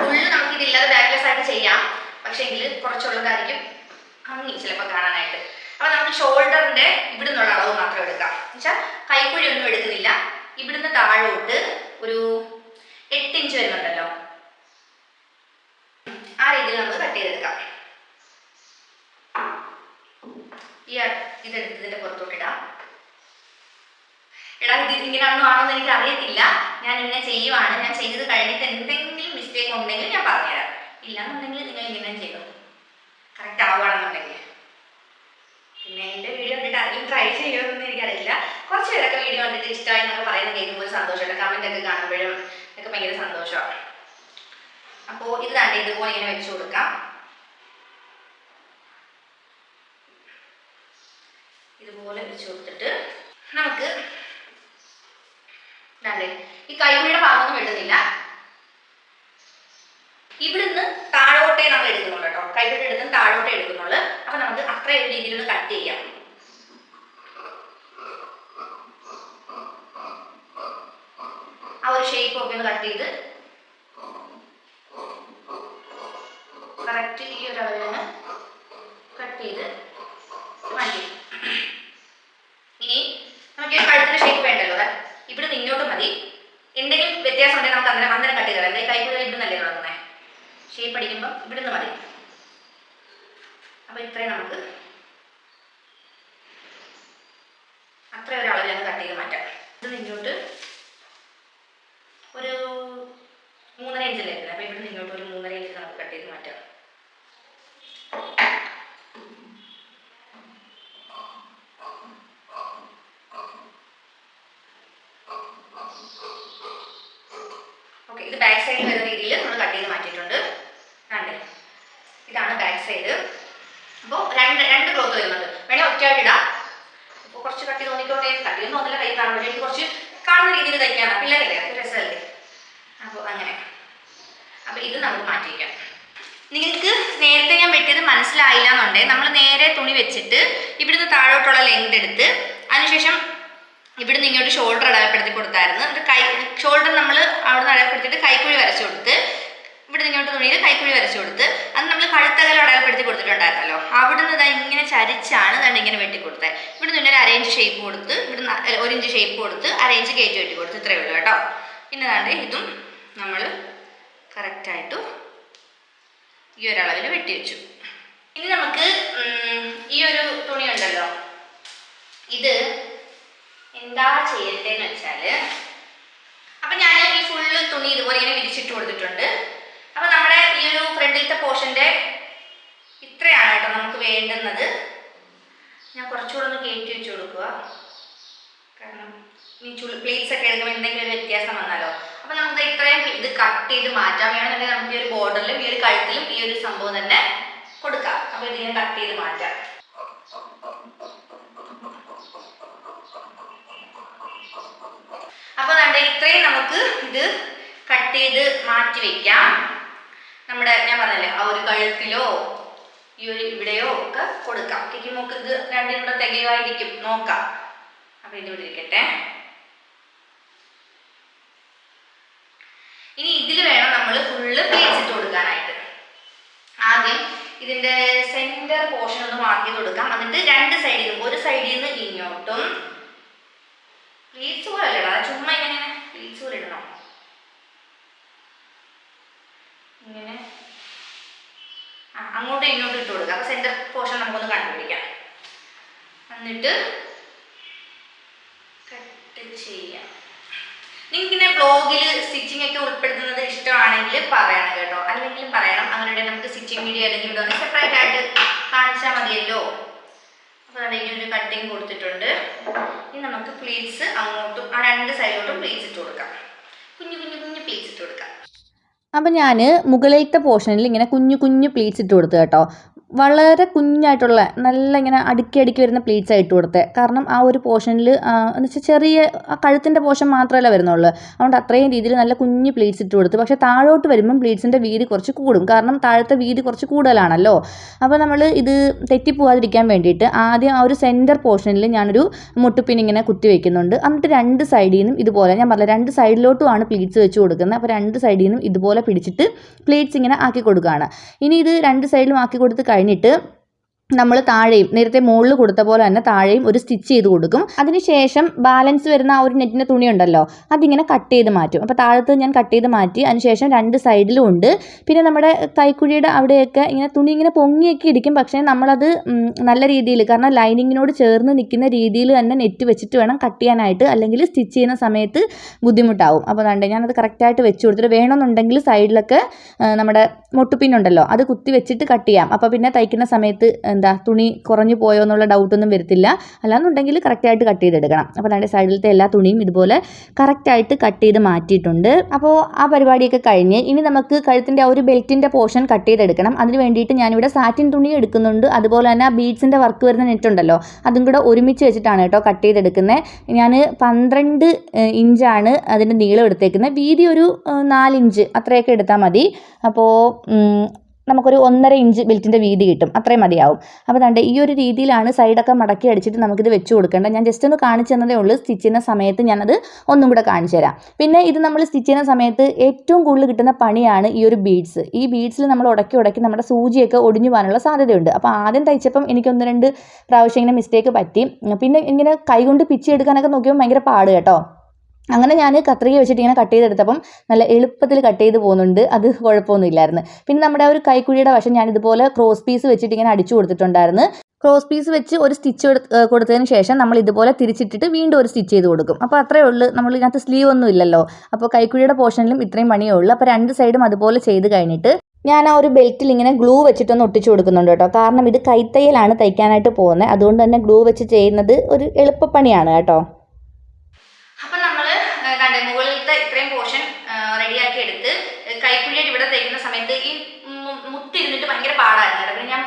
ഫുള്ള് നമുക്ക് ഇതില്ലാതെ ബാക്ക്ലെസ് ആയിട്ട് ചെയ്യാം. പക്ഷേ എങ്കിൽ കുറച്ചുള്ളതായിരിക്കും ഭംഗി ചിലപ്പോൾ കാണാനായിട്ട്. അപ്പോൾ നമുക്ക് ഷോൾഡറിന്റെ ഇവിടെ നിന്നുള്ള അളവ് മാത്രം എടുക്കാം. എന്നുവെച്ചാൽ കൈക്കുഴി ഒന്നും എടുക്കുന്നില്ല. ഇവിടുന്ന് താഴോട്ട് ഒരു എട്ട് ഇഞ്ച് വരുന്നുണ്ടല്ലോ. ആ രീതിയിൽ നമുക്ക് കട്ട് ചെയ്തെടുക്കാം. ഈ അ- ഇതെടുത്ത് ഇതിന്റെ പുറത്തോട്ടിടാം എടാ ഇത് ഇങ്ങനെയാണോ ആണോ എന്ന് എനിക്ക് അറിയത്തില്ല. ഞാൻ ഇങ്ങനെ ചെയ്യുവാണ്. ഞാൻ ചെയ്ത് കഴിഞ്ഞിട്ട് എന്തെങ്കിലും മിസ്റ്റേക്ക് ഉണ്ടെങ്കിൽ ഞാൻ പറഞ്ഞുതരാം. ഇല്ലാന്നുണ്ടെങ്കിൽ നിങ്ങൾ ഇങ്ങനെ ചെയ്തു കറക്റ്റ് ആവുകയാണെന്നുണ്ടെങ്കിൽ. പിന്നെ എന്റെ വീഡിയോ കണ്ടിട്ട് ആരെങ്കിലും ട്രൈ ചെയ്യുമെന്ന് എനിക്കറിയില്ല. കുറച്ച് പേരൊക്കെ വീഡിയോ കണ്ടിട്ട് ഇഷ്ടമായി എന്നൊക്കെ പറയുന്നത് കേൾക്കുമ്പോൾ ഒരു സന്തോഷമുണ്ട് കമന്റ് ഒക്കെ കാണുമ്പോഴും ഒക്കെ ഭയങ്കര സന്തോഷമാണ്. അപ്പോൾ ഇത് കണ്ട് ഇതുപോലെ ഇങ്ങനെ വെച്ച് കൊടുക്കാം. ഇതുപോലെ വെച്ച് കൊടുത്തിട്ട് നമുക്ക് ഈ കൈമയുടെ ഭാഗമൊന്നും എഴുതുന്നില്ല ഇവിടുന്ന് താഴോട്ടേ നമ്മൾ എടുക്കുന്നുള്ളൂ കേട്ടോ. കൈവിട്ട് എടുത്തും താഴോട്ടേ എടുക്കുന്നുള്ളൂ. അപ്പൊ നമുക്ക് അത്ര രീതിയിൽ കട്ട് ചെയ്യാം. ആ ഒരു ഷേപ്പ് ഒക്കെ ഒന്ന് കട്ട് ചെയ്ത് കറക്റ്റ് ഈ ഒരു അളവിലാണ് രീതിയിൽ തയ്ക്കാണ് പിള്ളേരല്ലേ? അത് രസമല്ലേ? അപ്പോൾ അങ്ങനെ. അപ്പോൾ ഇത് നമുക്ക് മാറ്റിയിരിക്കാം നിങ്ങൾക്ക് നേരത്തെ ഞാൻ വെട്ടിയത് മനസ്സിലായില്ല എന്നുണ്ടെങ്കിൽ നമ്മൾ നേരെ തുണി വെച്ചിട്ട് ഇവിടുന്ന് താഴോട്ടുള്ള ലെങ്ത് എടുത്ത് അതിനുശേഷം ഇവിടുന്ന് ഇങ്ങോട്ട് ഷോൾഡർ അടയാളപ്പെടുത്തി കൊടുത്തായിരുന്നു. എന്നിട്ട് കൈ ഷോൾഡർ നമ്മൾ അവിടെ നിന്ന് അടയാളപ്പെടുത്തിയിട്ട് കൈക്കുഴി വരച്ചു കൊടുത്ത് ഇവിടെ ഇങ്ങോട്ട് തുണിയിൽ കൈക്കുഴി വരച്ചു കൊടുത്ത് അത് നമ്മൾ കഴുത്തകല അടയാളപ്പെടുത്തി കൊടുത്തിട്ടുണ്ടായിരുന്നല്ലോ. അവിടുന്ന് ഇതാ ഇങ്ങനെ ചരിച്ചാണ് ഇതാണ്ട് ഇങ്ങനെ വെട്ടി കൊടുത്തത് ഇവിടെ നിന്ന് ഒരു അരേഞ്ച് ഷേപ്പ് കൊടുത്ത് ഇവിടെ ഒരു ഇഞ്ച് ഷേപ്പ് കൊടുത്ത് അരേഞ്ച് കയറ്റി വെട്ടി കൊടുത്ത് ഇത്രയേ ഉള്ളൂ കേട്ടോ. പിന്നെ ഇതാണ്ട് ഇതും നമ്മൾ കറക്റ്റായിട്ട് ഈ ഒരളവിൽ വെട്ടി വെച്ചു. ഇനി നമുക്ക് ഈ ഒരു തുണി ഉണ്ടല്ലോ. ഇത് എന്താ ചെയ്യണ്ടേന്ന് വെച്ചാൽ അപ്പൊ ഞാൻ ഈ ഫുള്ള് തുണി ഇതുപോലെ ഇങ്ങനെ വിരിച്ചിട്ട് കൊടുത്തിട്ടുണ്ട്. അപ്പൊ നമ്മുടെ ഈ ഒരു ഫ്രണ്ടിലത്തെ പോർഷന്റെ ഇത്രയാണ് കേട്ടോ നമുക്ക് വേണ്ടുന്നത്. ഞാൻ കുറച്ചുകൂടെ ഒന്ന് കയറ്റി വെച്ച് കൊടുക്കുക കാരണം ഈ ചുളി പ്ലേറ്റ്സ് ഒക്കെ എടുക്കുമ്പോൾ എന്തെങ്കിലും ഒരു വ്യത്യാസം വന്നാലോ? അപ്പൊ നമുക്ക് ഇത്രയും ഇത് കട്ട് ചെയ്ത് മാറ്റാം. വേണമെന്നുണ്ടെങ്കിൽ നമുക്ക് ഈ ഒരു ബോർഡറിലും ഈ ഒരു കഴുത്തിലും ഈ ഒരു സംഭവം തന്നെ കൊടുക്കാം. അപ്പൊ ഇതിങ്ങനെ കട്ട് ചെയ്ത് മാറ്റാം. അപ്പൊ നമ്മുടെ ഇത്രയും നമുക്ക് ഇത് കട്ട് ചെയ്ത് മാറ്റി വെക്കാം. നമ്മുടെ ഞാൻ പറഞ്ഞല്ലേ ആ ഒരു കഴുത്തിലോ ഈ ഒരു ഇവിടെയോ ഒക്കെ കൊടുക്കാം. എനിക്ക് നമുക്ക് ഇത് രണ്ടിനും കൂടെ തികയുമായിരിക്കും. നോക്കാം. അപ്പൊ ഇത് ഇവിടെ ഇരിക്കട്ടെ ഇനി ഇതിൽ വേണം നമ്മൾ ഫുള്ള് തേച്ചിട്ട് കൊടുക്കാനായിട്ട്. ആദ്യം ഇതിന്റെ സെന്റർ പോർഷൻ ഒന്ന് ചെയ്ത് കൊടുക്കാം. എന്നിട്ട് രണ്ട് സൈഡിലും ഒരു സൈഡിൽ നിന്ന് ഇങ്ങോട്ടും പ്ലീറ്റ്സ് പോലെ അല്ലടാ ചുമ്മാ ഇങ്ങനെ പ്ലീറ്റ്സ് പോലെ ഇടണം ഇങ്ങനെ ആ അങ്ങോട്ടും ഇങ്ങോട്ടും ഇട്ട് കൊടുക്കുക അപ്പൊ സെന്റർ പോർഷൻ നമുക്കൊന്ന് കണ്ടുപിടിക്കാം എന്നിട്ട് കട്ട് ചെയ്യാം. നിങ്ങൾക്ക് ഇങ്ങനെ ബ്ലോഗിൽ സ്റ്റിച്ചിങ് ഒക്കെ ഉൾപ്പെടുത്തുന്നത് ഇഷ്ടമാണെങ്കിൽ പറയണം കേട്ടോ. അല്ലെങ്കിൽ പറയണം. അങ്ങനെ നമുക്ക് സ്റ്റിച്ചിങ് വീഡിയോ അല്ലെങ്കിൽ ഇവിടെ സെപ്പറേറ്റ് ആയിട്ട് കാണിച്ചാൽ മതിയല്ലോ. അപ്പോൾ ഇങ്ങനെ ഒരു കട്ടിങ് കൊടുത്തിട്ടുണ്ട്. ഇനി നമുക്ക് പ്ലീറ്റ്സ് അങ്ങോട്ടും ആ രണ്ട് സൈഡിലോട്ടും പ്ലീറ്റ്സ് ഇട്ട് കൊടുക്കാം. കുഞ്ഞു കുഞ്ഞു കുഞ്ഞു പ്ലീറ്റ്സ് ഇട്ട് കൊടുക്കാം. അപ്പം ഞാൻ മുകളിലത്തെ പോർഷനിൽ ഇങ്ങനെ കുഞ്ഞു കുഞ്ഞു പ്ലീറ്റ്സ് ഇട്ട് കൊടുത്തു കേട്ടോ. വളരെ കുഞ്ഞായിട്ടുള്ള നല്ല ഇങ്ങനെ അടുക്കി അടുക്കി വരുന്ന പ്ലേറ്റ്സ് ഇട്ട് കൊടുത്തത് കാരണം ആ ഒരു പോർഷനിൽ എന്ന് വെച്ചാൽ ചെറിയ ആ കഴുത്തിന്റെ പോർഷൻ മാത്രമല്ല വരുന്നുള്ളൂ. അതുകൊണ്ട് അത്രയും രീതിയിൽ നല്ല കുഞ്ഞ് പ്ലീറ്റ്സ് ഇട്ട് കൊടുത്തു. പക്ഷേ താഴോട്ട് വരുമ്പം പ്ലീറ്റ്സിന്റെ വീതി കുറച്ച് കൂടും. കാരണം താഴത്തെ വീതി കുറച്ച് കൂടുതലാണല്ലോ. അപ്പോൾ നമ്മൾ ഇത് തെറ്റിപ്പോവാതിരിക്കാൻ വേണ്ടിയിട്ട് ആദ്യം ആ ഒരു സെന്റർ പോർഷനിൽ ഞാനൊരു മുട്ടുപ്പിൻ ഇങ്ങനെ കുത്തി വയ്ക്കുന്നുണ്ട് എന്നിട്ട് രണ്ട് സൈഡിൽ നിന്നും ഇതുപോലെ ഞാൻ പറഞ്ഞ രണ്ട് സൈഡിലോട്ടുമാണ് പ്ലീറ്റ്സ് വെച്ച് കൊടുക്കുന്നത്. അപ്പോൾ രണ്ട് സൈഡിൽ നിന്നും ഇതുപോലെ പിടിച്ചിട്ട് പ്ലേറ്റ്സ് ഇങ്ങനെ ആക്കി കൊടുക്കുകയാണ്. ഇനി ഇത് രണ്ട് സൈഡിലും ആക്കി കൊടുത്ത് കഴിഞ്ഞിട്ട് നമ്മൾ താഴെയും നേരത്തെ മുകളിൽ കൊടുത്ത പോലെ തന്നെ താഴെയും ഒരു സ്റ്റിച്ച് ചെയ്ത് കൊടുക്കും. അതിനുശേഷം ബാലൻസ് വരുന്ന ആ ഒരു നെറ്റിന്റെ തുണി ഉണ്ടല്ലോ അതിങ്ങനെ കട്ട് ചെയ്ത് മാറ്റും. അപ്പോൾ താഴത്ത് ഞാൻ കട്ട് ചെയ്ത് മാറ്റി അതിനുശേഷം രണ്ട് സൈഡിലും ഉണ്ട്. പിന്നെ നമ്മുടെ കൈക്കുഴിയുടെ അവിടെയൊക്കെ ഇങ്ങനെ തുണി ഇങ്ങനെ പൊങ്ങിയൊക്കെ ഇരിക്കും. പക്ഷേ നമ്മളത് നല്ല രീതിയിൽ കാരണം ലൈനിങ്ങിനോട് ചേർന്ന് നിൽക്കുന്ന രീതിയിൽ തന്നെ നെറ്റ് വെച്ചിട്ട് വേണം കട്ട് ചെയ്യാനായിട്ട്. അല്ലെങ്കിൽ സ്റ്റിച്ച് ചെയ്യുന്ന സമയത്ത് ബുദ്ധിമുട്ടാവും. അപ്പോൾ അതുകൊണ്ട് ഞാനത് കറക്റ്റായിട്ട് വെച്ച് കൊടുത്തിട്ട് വേണമെന്നുണ്ടെങ്കിൽ സൈഡിലൊക്കെ നമ്മുടെ മുട്ടുപിന്നുണ്ടല്ലോ അത് കുത്തി വെച്ചിട്ട് കട്ട് ചെയ്യാം. അപ്പോൾ പിന്നെ തയ്ക്കുന്ന സമയത്ത് എന്താ തുണി കുറഞ്ഞു പോയോ എന്നുള്ള ഡൗട്ടൊന്നും വരത്തില്ല. അല്ലാന്നുണ്ടെങ്കിൽ കറക്റ്റായിട്ട് കട്ട് ചെയ്തെടുക്കണം. അപ്പോൾ അതിന്റെ സൈഡിലത്തെ എല്ലാ തുണിയും ഇതുപോലെ കറക്റ്റായിട്ട് കട്ട് ചെയ്ത് മാറ്റിയിട്ടുണ്ട്. അപ്പോൾ ആ പരിപാടിയൊക്കെ കഴിഞ്ഞ് ഇനി നമുക്ക് കഴുത്തിന്റെ ആ ഒരു ബെൽറ്റിന്റെ പോർഷൻ കട്ട് ചെയ്തെടുക്കണം. അതിന് വേണ്ടിയിട്ട് ഞാനിവിടെ സാറ്റിൻ തുണി എടുക്കുന്നുണ്ട്. അതുപോലെ തന്നെ ആ ബീഡ്സിന്റെ വർക്ക് വരുന്ന നെറ്റ് ഉണ്ടല്ലോ അതും കൂടെ ഒരുമിച്ച് വെച്ചിട്ടാണ് കേട്ടോ കട്ട് ചെയ്തെടുക്കുന്നത് ഞാൻ പന്ത്രണ്ട് ഇഞ്ചാണ് അതിന്റെ നീളം എടുത്തേക്കുന്നത് വീതി ഒരു നാലിഞ്ച് അത്രയൊക്കെ എടുത്താൽ മതി. അപ്പോൾ നമുക്കൊരു ഒന്നര ഇഞ്ച് ബെൽറ്റിന്റെ വീതി കിട്ടും. അത്രയും മതിയാവും. അപ്പോൾ ദാണ്ട് ഈ ഒരു രീതിയിലാണ് സൈഡൊക്കെ മടക്കി അടിച്ചിട്ട് നമുക്കിത് വെച്ച് കൊടുക്കേണ്ടത്. ഞാൻ ജസ്റ്റ് ഒന്ന് കാണിച്ചു തന്നതേ ഉള്ളൂ. സ്റ്റിച്ച് ചെയ്യുന്ന സമയത്ത് ഞാനത് ഒന്നും കൂടെ കാണിച്ചു തരാം. പിന്നെ ഇത് നമ്മൾ സ്റ്റിച്ച് ചെയ്യുന്ന സമയത്ത് ഏറ്റവും കൂടുതൽ കിട്ടുന്ന പണിയാണ് ഈ ഒരു ബീഡ്സ്. ഈ ബീഡ്സിൽ നമ്മൾ ഉടക്കി ഉടക്കി നമ്മുടെ സൂചിയൊക്കെ ഒടിഞ്ഞു പോകാനുള്ള സാധ്യതയുണ്ട്. അപ്പോൾ ആദ്യം തയ്ച്ചപ്പം എനിക്ക് ഒന്ന് രണ്ട് പ്രാവശ്യം ഇങ്ങനെ മിസ്റ്റേക്ക് പറ്റി. പിന്നെ ഇങ്ങനെ കൈകൊണ്ട് പിച്ചെടുക്കാനൊക്കെ നോക്കിയപ്പോൾ ഭയങ്കര പാട് കേട്ടോ. അങ്ങനെ ഞാൻ കത്രിക വെച്ചിട്ട് ഇങ്ങനെ കട്ട് ചെയ്തെടുത്തപ്പം നല്ല എളുപ്പത്തിൽ കട്ട് ചെയ്ത് പോകുന്നുണ്ട്. അത് കുഴപ്പമൊന്നുമില്ലായിരുന്നു. പിന്നെ നമ്മുടെ ആ ഒരു കൈക്കുഴിയുടെ വശം ഞാൻ ഇതുപോലെ ക്രോസ് പീസ് വെച്ചിട്ട് ഇങ്ങനെ അടിച്ചു കൊടുത്തിട്ടുണ്ടായിരുന്നു. ക്രോസ് പീസ് വെച്ച് ഒരു സ്റ്റിച്ച് കൊടുത്തതിന് ശേഷം നമ്മൾ ഇതുപോലെ തിരിച്ചിട്ടിട്ട് വീണ്ടും ഒരു സ്റ്റിച്ച് ചെയ്ത് കൊടുക്കും. അപ്പോൾ അത്രയേ ഉള്ളൂ. നമ്മൾ ഇതിനകത്ത് സ്ലീവ് ഒന്നും ഇല്ലല്ലോ. അപ്പോൾ കൈക്കുഴിയുടെ പോർഷനിലും ഇത്രയും പണിയേ ഉള്ളൂ. അപ്പോൾ രണ്ട് സൈഡും അതുപോലെ ചെയ്ത് കഴിഞ്ഞിട്ട് ഞാൻ ആ ഒരു ബെൽറ്റിൽ ഇങ്ങനെ ഗ്ലൂ വെച്ചിട്ടൊന്ന് ഒട്ടിച്ചു കൊടുക്കുന്നുണ്ട് കേട്ടോ. കാരണം ഇത് കൈത്തയ്യലാണ് തയ്ക്കാനായിട്ട് പോകുന്നത്. അതുകൊണ്ട് തന്നെ ഗ്ലൂ വെച്ച് ചെയ്യുന്നത് ഒരു എളുപ്പപ്പണിയാണ് കേട്ടോ നമ്മൾ ഏഹ് കണ്ടേ മുകളിലത്തെ ഇത്രയും പോർഷൻ റെഡിയാക്കി എടുത്ത് ഏഹ് കൈക്കുഴിയുടെ ഇവിടെ തയ്ക്കുന്ന സമയത്ത് ഈ മു- മുത്തിരുന്നിട്ട് ഭയങ്കര പാടായിരുന്നു കേട്ടോ. പിന്നെ ഞാൻ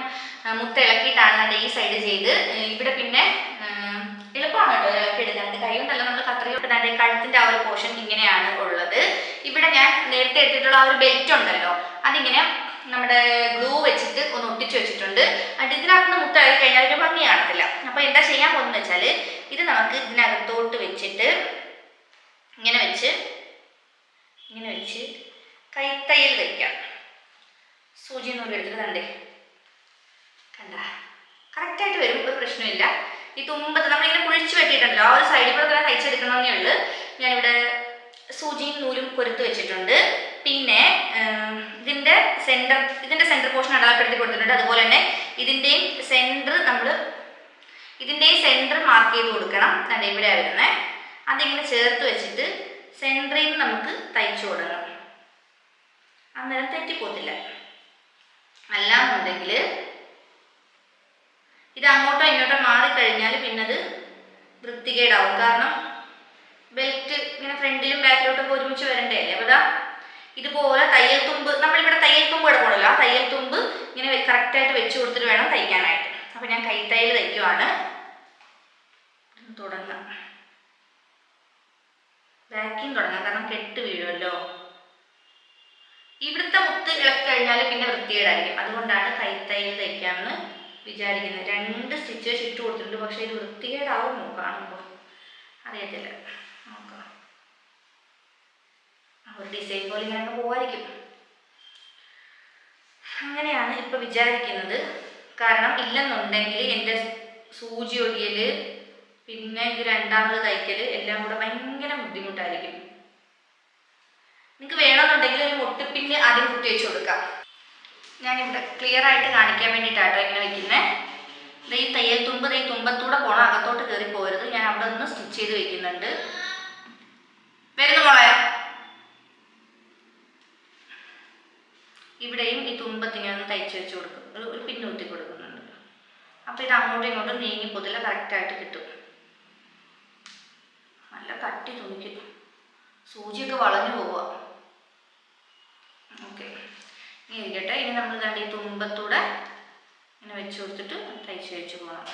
ഏഹ് മുത്ത് ഇളക്കിയിട്ടാണ് കണ്ടേ ഈ സൈഡ് ചെയ്ത് ഏഹ് ഇവിടെ പിന്നെ ഏഹ് എളുപ്പമാണ് കേട്ടോ ഇളക്കി എടുക്കാൻ കൈ കൊണ്ടല്ല നമ്മൾ കത്രിക ഇട്ടിട്ട് കഴുത്തിന്റെ ആ ഒരു പോർഷൻ ഇങ്ങനെയാണ് ഉള്ളത്. ഇവിടെ ഞാൻ നേരത്തെ എടുത്തിട്ടുള്ള ആ ഒരു ബെൽറ്റ് ഉണ്ടല്ലോ അതിങ്ങനെ നമ്മുടെ ഗ്ലൂ വെച്ചിട്ട് ഒന്ന് ഒട്ടിച്ചു വെച്ചിട്ടുണ്ട്. എന്നിട്ട് ഇതിനകത്ത് ഇളകി കഴിഞ്ഞാൽ ഒരു ഭംഗി കാണത്തില്ല. അപ്പൊ എന്താ ചെയ്യാൻ പോകുന്നത് വെച്ചാൽ ഇത് നമുക്ക് ഇതിനകത്തോട്ട് വെച്ചിട്ട് ഇങ്ങനെ വെച്ച് ഇങ്ങനെ വെച്ച് കൈത്തയ്യൽ വയ്ക്കാം സൂചി നൂറ് എടുത്തിട്ട് കണ്ടേ? കണ്ട? കറക്റ്റായിട്ട് വരും ഒരു പ്രശ്നമില്ല ഈ തുമ്പത്ത് നമ്മളിങ്ങനെ കുഴിച്ചു വെട്ടിയിട്ടുണ്ടല്ലോ ആ ഒരു സൈഡിൽ കൂടെ തന്നെ തയ്ച്ചെടുക്കണമെന്നേ ഉള്ളൂ. ഞാനിവിടെ സൂചിയും നൂലും കൊരുത്ത് വെച്ചിട്ടുണ്ട്. പിന്നെ ഇതിന്റെ സെന്റർ ഇതിന്റെ സെന്റർ പോർഷൻ അടയാളപ്പെടുത്തി കൊടുത്തിട്ടുണ്ട്. അതുപോലെ തന്നെ ഇതിന്റെയും സെന്റർ നമ്മൾ ഇതിന്റെയും സെന്റർ മാർക്ക് ചെയ്ത് കൊടുക്കണം. കണ്ടേ ഇവിടെ വരുന്നത് അതിങ്ങനെ ചേർത്ത് വെച്ചിട്ട് സെന്ററിൽ നിന്ന് നമുക്ക് തയ്ച്ചു കൊടുക്കണം അന്നേരം തെറ്റിപ്പോത്തില്ല. അല്ലാന്നുണ്ടെങ്കിൽ ഇത് അങ്ങോട്ടോ ഇങ്ങോട്ടോ മാറിക്കഴിഞ്ഞാൽ പിന്നത് വൃത്തികേടാവും. കാരണം ബെൽറ്റ് ഇങ്ങനെ ഫ്രണ്ടിലും ബാക്കിലോട്ടൊക്കെ ഒരുമിച്ച് വരണ്ടേ അപ്പോൾ ഇതാ ഇതുപോലെ തയ്യൽ തുമ്പ് നമ്മളിവിടെ തയ്യൽ തുമ്പ് കിടപ്പുണ്ടല്ലോ ആ തയ്യൽ തുമ്പ് ഇങ്ങനെ കറക്റ്റായിട്ട് വെച്ച് കൊടുത്തിട്ട് വേണം തയ്ക്കാനായിട്ട്. അപ്പം ഞാൻ കൈത്തയ്യൽ തയ്ക്കുവാണ്. തുടങ്ങാം. ബാക്കിയും തുടങ്ങാം. കാരണം കെട്ട് വീഴുമല്ലോ ഇവിടുത്തെ മുത്ത് ഇളക്കി കഴിഞ്ഞാൽ പിന്നെ വൃത്തികേടായിരിക്കും. അതുകൊണ്ടാണ് കൈത്തയ്യൽ തയ്ക്കാമെന്ന് വിചാരിക്കുന്നത് രണ്ട് സ്റ്റിച്ച് വെച്ച് ഇട്ട് കൊടുത്തിട്ടുണ്ട്. പക്ഷേ ഇത് വൃത്തികേടാവുമോ കാണുമ്പോൾ അറിയത്തില്ല. നോക്കാം. ഒരു ഡിസൈൻ പോലെ ഇങ്ങനെ പോവായിരിക്കും. അങ്ങനെയാണ് ഇപ്പൊ വിചാരിക്കുന്നത്. കാരണം ഇല്ലെന്നുണ്ടെങ്കിൽ എന്റെ സൂചി ഒഴിയൽ പിന്നെ ഇത് രണ്ടാമത് തയ്ക്കൽ എല്ലാം കൂടെ ഭയങ്കര ബുദ്ധിമുട്ടായിരിക്കും. നിങ്ങൾക്ക് വേണമെന്നുണ്ടെങ്കിൽ ഒരു മുട്ടിപ്പിന് ആദ്യം കുത്തി വെച്ച് കൊടുക്കാം. ഞാനിവിടെ ക്ലിയർ ആയിട്ട് കാണിക്കാൻ വേണ്ടിയിട്ടാട്ടോ ഇങ്ങനെ വെക്കുന്നത് ഈ തയ്യൽ തുമ്പ് ഈ തുമ്പത്തൂടെ പോകണം അകത്തോട്ട് കയറി പോരുത്. ഞാൻ അവിടെ നിന്ന് സ്റ്റിച്ച് ചെയ്ത് വെക്കുന്നുണ്ട്. വരുന്നു മോളെ. ഇവിടെയും ഈ തുമ്പത്തിങ്ങനെ ഒന്ന് തയ്ച്ച് വെച്ച് കൊടുക്കും. ഒരു ഒരു പിന്ന് കുത്തി കൊടുക്കുന്നുണ്ട്. അപ്പോൾ ഇത് അങ്ങോട്ടും ഇങ്ങോട്ടും നീങ്ങി പൊതില കറക്റ്റായിട്ട് കിട്ടും. നല്ല കട്ടി തുണിക്ക്. സൂചിയൊക്കെ വളഞ്ഞു പോവുക. ഓക്കെ ഇനി ഇരിക്കട്ടെ. ഇനി നമ്മൾ കണ്ട ഈ തുമ്പത്തൂടെ ഇങ്ങനെ വെച്ച് കൊടുത്തിട്ട് തയ്ച്ച് വെച്ച് പോകണം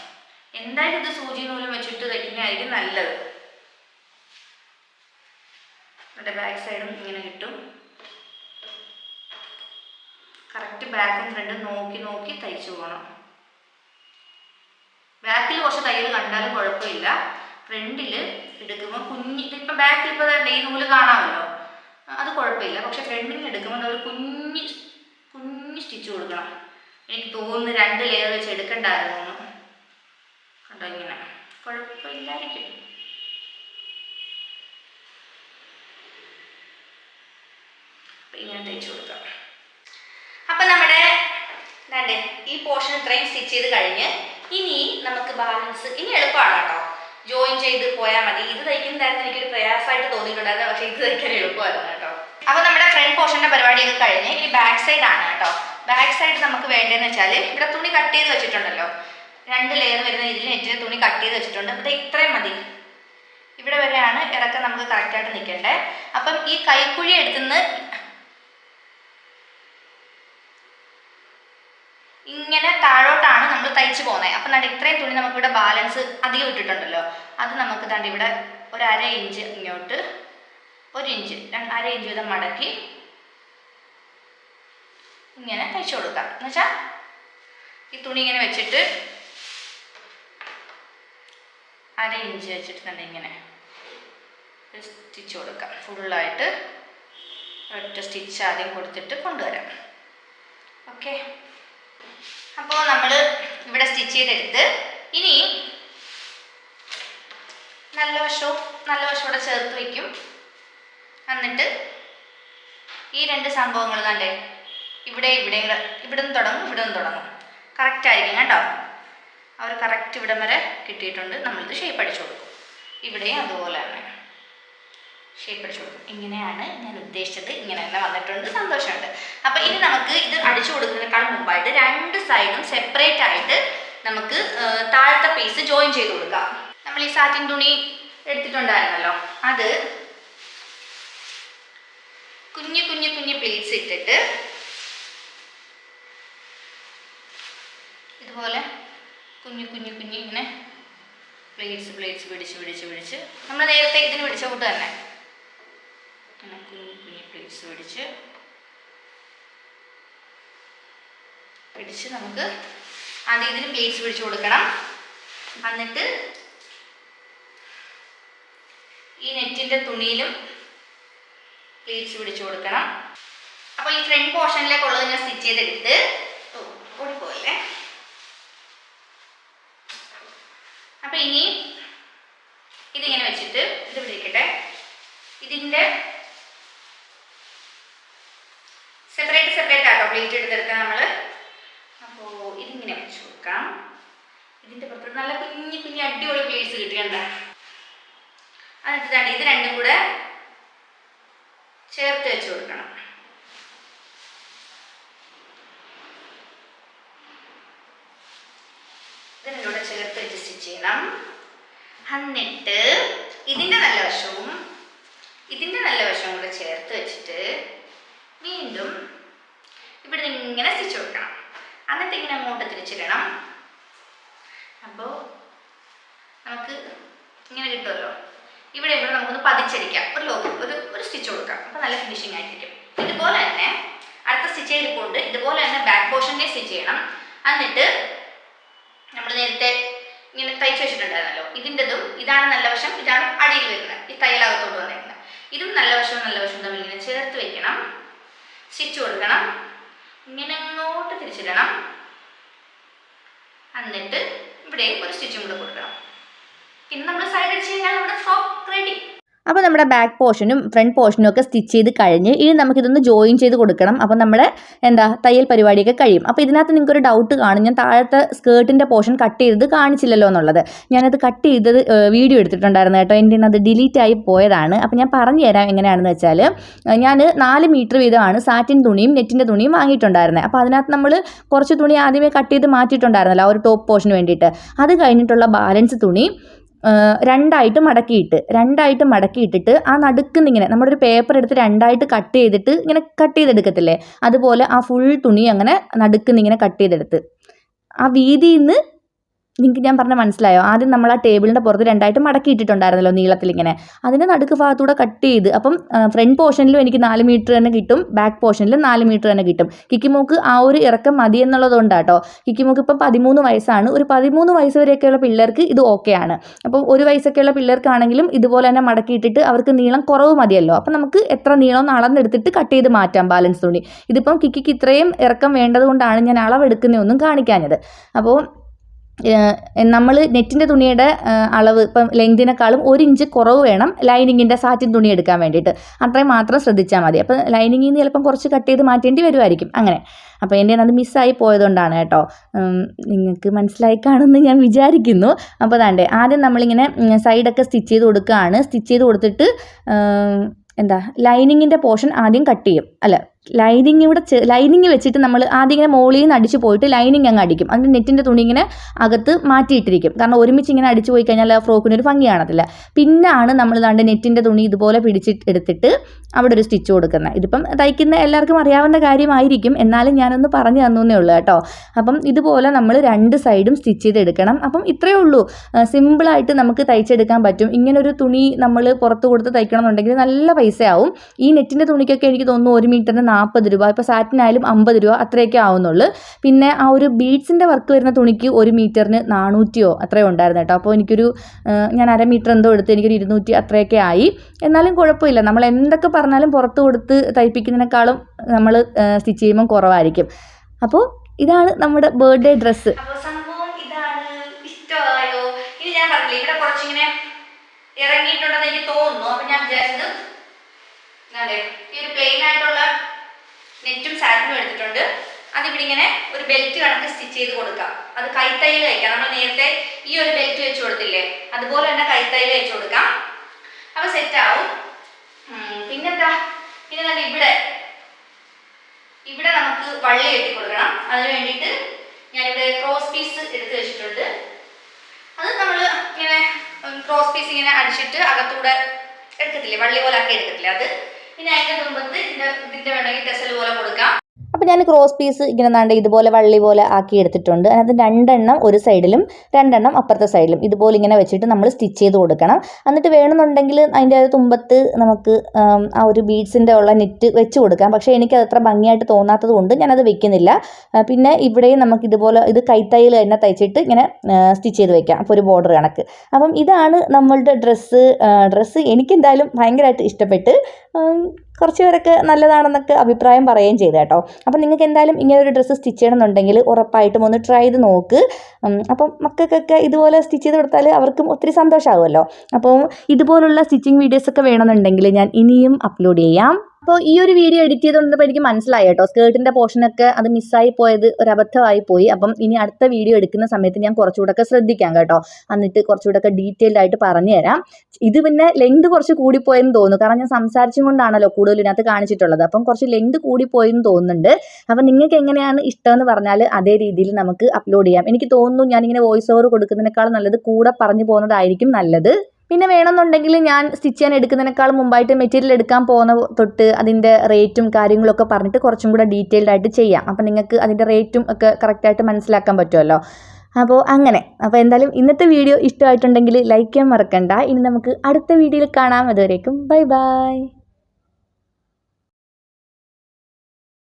എന്തായാലും ഇത് സൂചി നൂലും വെച്ചിട്ട് തയ്ക്കുന്നതായിരിക്കും നല്ലത്. ഇവിടെ ബാക്ക് സൈഡും ഇങ്ങനെ കിട്ടും. കറക്റ്റ് ബാക്കും ഫ്രണ്ടും നോക്കി നോക്കി തയ്ച്ചു പോകണം ബാക്കിൽ കുറച്ച് തയ്യൽ കണ്ടാലും കുഴപ്പമില്ല. ഫ്രണ്ടിൽ എടുക്കുമ്പോൾ കുഞ്ഞി ഇപ്പം ബാക്കിൽ ഇപ്പോൾ ഈ നൂൽ കാണാമല്ലോ. അത് കുഴപ്പമില്ല. പക്ഷെ ഫ്രണ്ടിൽ എടുക്കുമ്പോൾ ഒരു കുഞ്ഞി കുഞ്ഞി സ്റ്റിച്ച് കൊടുക്കണം. എനിക്ക് തോന്നുന്നു രണ്ട് ലെയർ വെച്ച് എടുക്കണ്ടായിരുന്നു കണ്ടോ ഇങ്ങനെ? കുഴപ്പമില്ലായിരിക്കും. ഇങ്ങനെ തയ്ച്ചു കൊടുക്കാം. അപ്പൊ നമ്മുടെ രണ്ടേ ഈ പോർഷൻ ഇത്രയും സ്റ്റിച്ച് ചെയ്ത് കഴിഞ്ഞ് ഇനി നമുക്ക് ബാലൻസ് ഇനി എളുപ്പമാണ് കേട്ടോ ജോയിൻ ചെയ്ത് പോയാൽ മതി. ഇത് തയ്ക്കുന്നതായിരുന്നു എനിക്കൊരു പ്രയാസമായിട്ട് തോന്നിയിട്ടുണ്ടായിരുന്നു പക്ഷെ ഇത് തയ്ക്കാൻ എളുപ്പമായിരുന്നു കേട്ടോ. അപ്പൊ നമ്മുടെ ഫ്രണ്ട് പോർഷന്റെ പരിപാടിയൊക്കെ കഴിഞ്ഞ് ഈ ബാക്ക് സൈഡ് ആണ് കേട്ടോ. ബാക്ക് സൈഡ് നമുക്ക് വേണ്ടതെന്ന് വെച്ചാൽ ഇവിടെ തുണി കട്ട് ചെയ്ത് വെച്ചിട്ടുണ്ടല്ലോ. രണ്ട് ലെയർ വരുന്ന ഇതിൽ നെറ്റിൽ തുണി കട്ട് ചെയ്ത് വെച്ചിട്ടുണ്ട്. അപ്പോൾ ഇത്രയും മതി. ഇവിടെ വരെയാണ് ഇറക്കം നമുക്ക് കറക്റ്റായിട്ട് നിൽക്കേണ്ടത് അപ്പം ഈ കൈക്കുഴി എടുത്തുനിന്ന് ഇങ്ങനെ താഴോട്ടാണ് നമ്മൾ തയ്ച്ചു പോകുന്നത്. അപ്പം ദാണ്ട് ഇത്രയും തുണി നമുക്കിവിടെ ബാലൻസ് അധികം ഇട്ടിട്ടുണ്ടല്ലോ. അത് നമുക്ക് തണ്ട് ഇവിടെ ഒരു അര ഇഞ്ച് ഇങ്ങോട്ട് ഒരു ഇഞ്ച് അര ഇഞ്ച് വീതം മടക്കി ഇങ്ങനെ തയ്ച്ചു കൊടുക്കാം. എന്നുവെച്ചാൽ ഈ തുണി ഇങ്ങനെ വെച്ചിട്ട് അര ഇഞ്ച് വെച്ചിട്ട് തന്നെ ഇങ്ങനെ സ്റ്റിച്ച് കൊടുക്കാം. ഫുള്ളായിട്ട് ഒറ്റ സ്റ്റിച്ച് ആദ്യം കൊടുത്തിട്ട് കൊണ്ടുവരാം. ഓക്കെ അപ്പോൾ നമ്മൾ ഇവിടെ സ്റ്റിച്ച് ചെയ്തെടുത്ത് ഇനി നല്ല വശവും നല്ല വശവും ഇവിടെ ചേർത്ത് വയ്ക്കും എന്നിട്ട് ഈ രണ്ട് സംഭവങ്ങൾ കണ്ടേ. ഇവിടെ ഇവിടെ ഇവിടെ. നിന്ന് തുടങ്ങും ഇവിടെ നിന്ന് തുടങ്ങും. കറക്റ്റ് ആയിരിക്കും കേട്ടോ അവർ കറക്റ്റ് ഇവിടം വരെ കിട്ടിയിട്ടുണ്ട്. നമ്മളിത് ഷേപ്പ് അടിച്ചു കൊടുക്കും. ഇവിടെയും അതുപോലെ തന്നെ ഷേപ്പ് അടിച്ചു കൊടുക്കും. ഇങ്ങനെയാണ് ഞാൻ ഉദ്ദേശിച്ചത്. ഇങ്ങനെ തന്നെ വന്നിട്ടുണ്ട്. സന്തോഷമുണ്ട്. അപ്പം ഇനി നമുക്ക് ഇത് അടിച്ചു കൊടുക്കുന്നതിനേക്കാൾ മുമ്പായിട്ട് രണ്ട് സൈഡും സെപ്പറേറ്റ് ആയിട്ട് നമുക്ക് താഴത്തെ പീസ് ജോയിൻ ചെയ്ത് കൊടുക്കാം. നമ്മൾ ഈ സാറ്റിൻ തുണി എടുത്തിട്ടുണ്ടായിരുന്നല്ലോ. അത് കുഞ്ഞു കുഞ്ഞു കുഞ്ഞു പ്ലേറ്റ്സ് ഇട്ടിട്ട് ഇതുപോലെ കുഞ്ഞു കുഞ്ഞു കുഞ്ഞു ഇങ്ങനെ പ്ലേറ്റ്സ് പ്ലേറ്റ്സ് പിടിച്ച് പിടിച്ച് പിടിച്ച്. നമ്മൾ നേരത്തെ ഇതിന് പിടിച്ച കൂട്ട് തന്നെ. കുഞ്ഞു കുഞ്ഞു പ്ലേറ്റ്സ് പിടിച്ച് പിടിച്ച് നമുക്ക് ആദ്യം ഇതിന് പ്ലേറ്റ്സ് പിടിച്ചു കൊടുക്കണം. എന്നിട്ട് ഈ നെറ്റിന്റെ തുണിയിലും പ്ലേറ്റ്സ് പിടിച്ചു കൊടുക്കണം. അപ്പോൾ ഈ ഫ്രണ്ട് പോർഷനിലേക്ക് ഉള്ളത് ഞാൻ സ്റ്റിച്ച് ചെയ്തെടുത്ത് ഓടിപ്പോയില്ലേ ഓടിപ്പോയല്ലേ അപ്പൊ ഇനി ഇതിങ്ങനെ വെച്ചിട്ട് ഇത് പിടിക്കട്ടെ. ഇതിന്റെ സെപ്പറേറ്റ് സെപ്പറേറ്റ് ആട്ടോ പ്ലേറ്റ് എടുത്തെടുക്കാം നമ്മൾ അപ്പോൾ ഇതിങ്ങനെ വെച്ച് കൊടുക്കാം. ഇതിന്റെ പുറത്ത് നല്ല കുഞ്ഞു കുഞ്ഞു അടിപൊളി പ്ലേറ്റ്സ് കിട്ടിയണ്ട എന്നിട്ട് ഇത് രണ്ടും കൂടെ ചേർത്ത് വെച്ച് കൊടുക്കണം. ഇതിന്റെ കൂടെ ചേർത്ത് വെച്ച് സ്റ്റിച്ച് ചെയ്യണം. എന്നിട്ട് ഇതിന്റെ നല്ല വശവും ഇതിന്റെ നല്ല വശവും കൂടെ ചേർത്ത് വെച്ചിട്ട് വീണ്ടും ഇവിടെ ഇങ്ങനെ സ്റ്റിച്ച് കൊടുക്കണം. എന്നിട്ട് ഇങ്ങനെ അങ്ങോട്ട് തിരിച്ചിടണം. അപ്പോൾ നമുക്ക് ഇങ്ങനെ കിട്ടുമല്ലോ. ഇവിടെ ഇവിടെ നമുക്കൊന്ന് പതിച്ചടിക്കാം ഒരു ലോക്ക് ഒരു ഒരു സ്റ്റിച്ച് കൊടുക്കാം. അപ്പോൾ നല്ല ഫിനിഷിംഗ് ആയിട്ടിരിക്കും ഇതുപോലെ തന്നെ അടുത്ത സ്റ്റിച്ച് ചെയ്തിട്ടുണ്ട് ഇതുപോലെ തന്നെ ബാക്ക് പോർഷനെ സ്റ്റിച്ച് ചെയ്യണം. എന്നിട്ട് നമ്മൾ നേരത്തെ ഇങ്ങനെ തയ്ച്ച് വെച്ചിട്ടുണ്ടായിരുന്നല്ലോ. ഇതിന്റെതും ഇതാണ് നല്ല വശം ഇതാണ് അടിയിൽ വരുന്നത്. ഈ തയ്യലകത്തോട്ട് വന്നിരിക്കുന്നത് ഇതും നല്ല വശവും നല്ല വശവും തമ്മിൽ ഇങ്ങനെ ചേർത്ത് വെക്കണം. സ്റ്റിച്ച് കൊടുക്കണം. ഇങ്ങനെ അങ്ങോട്ട് തിരിച്ചിടണം. എന്നിട്ട് ഇവിടെ ഒരു സ്റ്റിച്ചും കൂടെ കൊടുക്കണം. പിന്നെ നമ്മൾ നമ്മുടെ അപ്പോൾ നമ്മുടെ ബാക്ക് പോർഷനും ഫ്രണ്ട് പോർഷനും ഒക്കെ സ്റ്റിച്ച് ചെയ്ത് കഴിഞ്ഞ് ഇനി നമുക്കിതൊന്ന് ജോയിൻ ചെയ്ത് കൊടുക്കണം. അപ്പോൾ നമ്മുടെ എന്താ തയ്യൽ പരിപാടിയൊക്കെ കഴിയും. അപ്പോൾ ഇതിനകത്ത് നിങ്ങൾക്കൊരു ഡൗട്ട് കാണും. ഞാൻ താഴത്തെ സ്കേർട്ടിന്റെ പോർഷൻ കട്ട് ചെയ്തത് കാണിച്ചില്ലല്ലോ എന്നുള്ളത്. ഞാനത് കട്ട് ചെയ്തത് വീഡിയോ എടുത്തിട്ടുണ്ടായിരുന്നു കേട്ടോ. എന്റെ അത് ഡിലീറ്റ് ആയി പോയതാണ്. അപ്പോൾ ഞാൻ പറഞ്ഞു തരാം എങ്ങനെയാണെന്ന് വെച്ചാൽ ഞാൻ നാല് മീറ്റർ വീതമാണ് സാറ്റിൻ തുണിയും നെറ്റിന്റെ തുണിയും വാങ്ങിയിട്ടുണ്ടായിരുന്നത് അപ്പോൾ അതിനകത്ത് നമ്മൾ കുറച്ച് തുണി ആദ്യമേ കട്ട് ചെയ്ത് മാറ്റിയിട്ടുണ്ടായിരുന്നല്ലോ ആ ഒരു ടോപ്പ് പോർഷന് വേണ്ടിയിട്ട്. അത് കഴിഞ്ഞിട്ടുള്ള ബാലൻസ് തുണി രണ്ടായിട്ട് മടക്കിയിട്ട് രണ്ടായിട്ട് മടക്കിയിട്ടിട്ട് ആ നടുക്കുന്ന് ഇങ്ങനെ നമ്മുടെ ഒരു പേപ്പർ എടുത്ത് രണ്ടായിട്ട് കട്ട് ചെയ്തിട്ട് ഇങ്ങനെ കട്ട് ചെയ്തെടുക്കത്തില്ലേ? അതുപോലെ ആ ഫുൾ തുണി അങ്ങനെ നടുക്കുന്ന് ഇങ്ങനെ കട്ട് ചെയ്തെടുത്ത്. ആ വീതിയിൽ നിന്ന് നിങ്ങൾക്ക് ഞാൻ പറഞ്ഞ മനസ്സിലായോ? ആദ്യം നമ്മൾ ആ ടേബിളിന്റെ പുറത്ത് രണ്ടായിട്ട് മടക്കിയിട്ടിട്ടുണ്ടായിരുന്നല്ലോ നീളത്തിൽ ഇങ്ങനെ. അതിന്റെ നടുക്ക് ഭാഗത്തൂടെ കട്ട് ചെയ്ത് അപ്പം ഫ്രണ്ട് പോർഷനിലും എനിക്ക് നാല് മീറ്റർ തന്നെ കിട്ടും ബാക്ക് പോർഷനിലും നാല് മീറ്റർ തന്നെ കിട്ടും. കിക്കിമോക്ക് ആ ഒരു ഇറക്കം മതി എന്നുള്ളതുകൊണ്ടാട്ടോ. കിക്കിമോക്ക് ഇപ്പം പതിമൂന്ന് വയസ്സാണ്. ഒരു പതിമൂന്ന് വയസ്സ് വരെയൊക്കെയുള്ള പിള്ളേർക്ക് ഇത് ഓക്കെയാണ്. അപ്പം ഒരു വയസ്സൊക്കെയുള്ള പിള്ളേർക്കാണെങ്കിലും ഇതുപോലെ തന്നെ മടക്കിയിട്ടിട്ട് അവർക്ക് നീളം കുറവ് മതിയല്ലോ. അപ്പം നമുക്ക് എത്ര നീളം എന്ന് അളന്നെടുത്തിട്ട് കട്ട് ചെയ്ത് മാറ്റാം ബാലൻസ് തുണി. ഇതിപ്പം കിക്കിക്ക് ഇത്രയും ഇറക്കം വേണ്ടതുകൊണ്ടാണ് ഞാൻ അളവെടുക്കുന്നതൊന്നും കാണിക്കാഞ്ഞത്. അപ്പോൾ നമ്മൾ നെറ്റിന്റെ തുണിയുടെ അളവ് ഇപ്പം ലെങ്തിനേക്കാളും ഒരു ഇഞ്ച് കുറവ് വേണം ലൈനിങ്ങിന്റെ സാറ്റിൻ തുണി എടുക്കാൻ വേണ്ടിയിട്ട്. അത്രയും മാത്രം ശ്രദ്ധിച്ചാൽ മതി. അപ്പോൾ ലൈനിങ്ങിൽ നിന്ന് ചിലപ്പം കുറച്ച് കട്ട് ചെയ്ത് മാറ്റേണ്ടി വരുമായിരിക്കും അങ്ങനെ. അപ്പോൾ എന്റെ അത് മിസ്സായി പോയതുകൊണ്ടാണ് കേട്ടോ. നിങ്ങൾക്ക് മനസ്സിലായി കാണുമെന്ന് ഞാൻ വിചാരിക്കുന്നു. അപ്പോൾ അതാണ്ട് ആദ്യം നമ്മളിങ്ങനെ സൈഡൊക്കെ സ്റ്റിച്ച് ചെയ്ത് കൊടുക്കുകയാണ് സ്റ്റിച്ച് ചെയ്ത് കൊടുത്തിട്ട് എന്താ ലൈനിങ്ങിന്റെ പോർഷൻ ആദ്യം കട്ട് ചെയ്യും. അല്ല? ലൈനിങ് ഇവിടെ ലൈനിങ് വെച്ചിട്ട് നമ്മൾ ആദ്യം ഇങ്ങനെ മോളിൽ നിന്ന് അടിച്ച് പോയിട്ട് ലൈനിങ് അങ്ങ് അടിക്കും. അതിന്റെ നെറ്റിന്റെ തുണി ഇങ്ങനെ അകത്ത് മാറ്റിയിട്ടിരിക്കും. കാരണം ഒരുമിച്ച് ഇങ്ങനെ അടിച്ചു പോയി കഴിഞ്ഞാൽ ആ ഫ്രോക്കിന് ഒരു ഭംഗി കാണത്തില്ല. പിന്നാണ് നമ്മൾ ദാണ്ട് നെറ്റിന്റെ തുണി ഇതുപോലെ പിടിച്ചിട്ട് എടുത്തിട്ട് അവിടെ ഒരു സ്റ്റിച്ച് കൊടുക്കുന്നത്. ഇതിപ്പം തയ്ക്കുന്ന എല്ലാവർക്കും അറിയാവുന്ന കാര്യമായിരിക്കും. എന്നാലും ഞാനൊന്ന് പറഞ്ഞു തന്നേ ഉള്ളൂ കേട്ടോ. അപ്പം ഇതുപോലെ നമ്മൾ രണ്ട് സൈഡും സ്റ്റിച്ച് ചെയ്തെടുക്കണം. അപ്പം ഇത്രയേ ഉള്ളൂ. സിമ്പിളായിട്ട് നമുക്ക് തയ്ച്ചെടുക്കാൻ പറ്റും. ഇങ്ങനൊരു തുണി നമ്മൾ പുറത്ത് കൊടുത്ത് തയ്ക്കണം എന്നുണ്ടെങ്കിൽ നല്ല പൈസയാവും. ഈ നെറ്റിന്റെ തുണിക്കൊക്കെ എനിക്ക് തോന്നുന്നു ഒരു മീറ്ററിന് നാൽപ്പത് രൂപ ഇപ്പോൾ സാറ്റിനായാലും അമ്പത് രൂപ അത്രയൊക്കെ ആവുന്നുള്ളൂ. പിന്നെ ആ ഒരു ബീഡ്സിന്റെ വർക്ക് വരുന്ന തുണിക്ക് ഒരു മീറ്ററിന് നാനൂറ്റിയോ അത്രയോ ഉണ്ടായിരുന്നു കേട്ടോ. അപ്പോൾ എനിക്കൊരു ഞാൻ അര മീറ്റർ എന്തോ എടുത്ത് എനിക്കൊരു ഇരുന്നൂറ്റി അത്രയൊക്കെ ആയി. എന്നാലും കുഴപ്പമില്ല. നമ്മൾ എന്തൊക്കെ പറഞ്ഞാലും പുറത്ത് കൊടുത്ത് തയ്പ്പിക്കുന്നതിനേക്കാളും നമ്മൾ സ്റ്റിച്ച് ചെയ്യുമ്പം കുറവായിരിക്കും. അപ്പോൾ ഇതാണ് നമ്മുടെ ബർത്ത്ഡേ ഡ്രസ്സ്. സംഭവം ഇതാണ്. ഞാൻ ഇവിടെ കുറച്ചിങ്ങനെ ഇറങ്ങിയിട്ടുണ്ടെന്ന് എനിക്ക് തോന്നുന്നു. അപ്പൊ ഞാൻ വിചാരിച്ചത് ഈ ഒരു പ്ലെയിൻ ആയിട്ടുള്ള നെറ്റും സാറ്റിനും എടുത്തിട്ടുണ്ട്. അതിവിടെ ഇങ്ങനെ ഒരു ബെൽറ്റ് കണക്ക് സ്റ്റിച്ച് ചെയ്ത് കൊടുക്കാം. അത് കൈത്തയ്യൽ വയ്ക്കാം നമ്മൾ നേരത്തെ ഈ ഒരു ബെൽറ്റ് വെച്ച് കൊടുത്തില്ലേ? അതുപോലെ തന്നെ കൈത്തയ്യൽ വെച്ച് കൊടുക്കാം. അപ്പൊ സെറ്റ് ആവും. പിന്നെന്താ? പിന്നെ നല്ല ഇവിടെ ഇവിടെ നമുക്ക് വള്ളി കെട്ടി കൊടുക്കണം. അതിന് വേണ്ടിയിട്ട് ഞാനിവിടെ ക്രോസ് പീസ് എടുത്ത് വെച്ചിട്ടുണ്ട്. അത് നമ്മൾ ഇങ്ങനെ ക്രോസ് പീസ് ഇങ്ങനെ അടിച്ചിട്ട് അകത്തൂടെ എടുക്കത്തില്ലേ? വള്ളി പോലെ ആക്കി എടുക്കത്തില്ലേ അത്? പിന്നെ അതിന്റെ തുമ്പത്ത് ഇതിന്റെ ഇതിന്റെ വേണമെങ്കിൽ ടെസൽ പോലെ കൊടുക്കാം. അപ്പോൾ ഞാൻ ക്രോസ് പീസ് ഇങ്ങനെ നാണ്ട് ഇതുപോലെ വള്ളി പോലെ ആക്കി എടുത്തിട്ടുണ്ട്. അതിനകത്ത് രണ്ടെണ്ണം ഒരു സൈഡിലും രണ്ടെണ്ണം അപ്പുറത്തെ സൈഡിലും ഇതുപോലെ ഇങ്ങനെ വെച്ചിട്ട് നമ്മൾ സ്റ്റിച്ച് ചെയ്ത് കൊടുക്കണം. എന്നിട്ട് വേണമെന്നുണ്ടെങ്കിൽ അതിന്റെ ഒരു തുമ്പത്ത് നമുക്ക് ആ ഒരു ബീഡ്സിന്റെ ഉള്ള നെറ്റ് വെച്ച് കൊടുക്കാം. പക്ഷേ എനിക്ക് അത്ര ഭംഗിയായിട്ട് തോന്നാത്തത് കൊണ്ട് ഞാനത് വെക്കുന്നില്ല. പിന്നെ ഇവിടെയും നമുക്ക് ഇതുപോലെ ഇത് കൈത്തയ്യൽ തന്നെ തയ്ച്ചിട്ട് ഇങ്ങനെ സ്റ്റിച്ച് ചെയ്ത് വെക്കാം. അപ്പോൾ ഒരു ബോർഡർ കണക്ക്. അപ്പം ഇതാണ് നമ്മളുടെ ഡ്രസ്സ് ഡ്രസ്സ് എനിക്കെന്തായാലും ഭയങ്കരമായിട്ട് ഇഷ്ടപ്പെട്ട് കുറച്ച് പേരൊക്കെ നല്ലതാണെന്നൊക്കെ അഭിപ്രായം പറയുകയും ചെയ്തു കേട്ടോ അപ്പം നിങ്ങൾക്ക് എന്തായാലും ഇങ്ങനെ ഒരു ഡ്രസ്സ് സ്റ്റിച്ച് ചെയ്യണമെന്നുണ്ടെങ്കിൽ ഉറപ്പായിട്ടും ഒന്ന് ട്രൈ ചെയ്ത് നോക്ക്. അപ്പം മക്കൾക്കൊക്കെ ഇതുപോലെ സ്റ്റിച്ച് ചെയ്ത് കൊടുത്താൽ അവർക്കും ഒത്തിരി സന്തോഷമാകുമല്ലോ. അപ്പോൾ ഇതുപോലുള്ള സ്റ്റിച്ചിങ് വീഡിയോസൊക്കെ വേണമെന്നുണ്ടെങ്കിൽ ഞാൻ ഇനിയും അപ്ലോഡ് ചെയ്യാം. അപ്പോൾ ഈ ഒരു വീഡിയോ എഡിറ്റ് ചെയ്തുകൊണ്ടപ്പോൾ എനിക്ക് മനസ്സിലായി കേട്ടോ. സ്കേർട്ടിന്റെ പോർഷനൊക്കെ അത് മിസ്സായി പോയത് ഒരു അബദ്ധമായി പോയി. അപ്പം ഇനി അടുത്ത വീഡിയോ എടുക്കുന്ന സമയത്ത് ഞാൻ കുറച്ചുകൂടെ ഒക്കെ ശ്രദ്ധിക്കാം കേട്ടോ. എന്നിട്ട് കുറച്ചുകൂടെ ഒക്കെ ഡീറ്റെയിൽഡ് ആയിട്ട് പറഞ്ഞു തരാം. ഇത് പിന്നെ ലെങ്ത് കുറച്ച് കൂടിപ്പോയെന്ന് തോന്നുന്നു. കാരണം ഞാൻ സംസാരിച്ചും കൊണ്ടാണല്ലോ കൂടുതൽ ഇതിനകത്ത് കാണിച്ചിട്ടുള്ളത്. അപ്പം കുറച്ച് ലെങ്ത് കൂടിപ്പോയെന്ന് തോന്നുന്നുണ്ട്. അപ്പം നിങ്ങൾക്ക് എങ്ങനെയാണ് ഇഷ്ടമെന്ന് പറഞ്ഞാൽ അതേ രീതിയിൽ നമുക്ക് അപ്ലോഡ് ചെയ്യാം. എനിക്ക് തോന്നുന്നു ഞാനിങ്ങനെ വോയിസ് ഓവർ കൊടുക്കുന്നതിനേക്കാൾ നല്ലത് കൂടെ പറഞ്ഞു പോകുന്നതായിരിക്കും നല്ലത്. പിന്നെ വേണമെന്നുണ്ടെങ്കിൽ ഞാൻ സ്റ്റിച്ച് ചെയ്യാൻ എടുക്കുന്നതിനേക്കാൾ മുമ്പായിട്ട് മെറ്റീരിയൽ എടുക്കാൻ പോകുന്ന തൊട്ട് അതിന്റെ റേറ്റും കാര്യങ്ങളൊക്കെ പറഞ്ഞിട്ട് കുറച്ചും കൂടെ ഡീറ്റെയിൽഡ് ആയിട്ട് ചെയ്യാം. അപ്പം നിങ്ങൾക്ക് അതിന്റെ റേറ്റും ഒക്കെ കറക്റ്റായിട്ട് മനസ്സിലാക്കാൻ പറ്റുമല്ലോ. അപ്പോൾ അങ്ങനെ. അപ്പോൾ എന്തായാലും ഇന്നത്തെ വീഡിയോ ഇഷ്ടമായിട്ടുണ്ടെങ്കിൽ ലൈക്ക് ചെയ്യാൻ മറക്കണ്ട. ഇനി നമുക്ക് അടുത്ത വീഡിയോയിൽ കാണാം. അതുവരേക്കും ബൈ ബൈ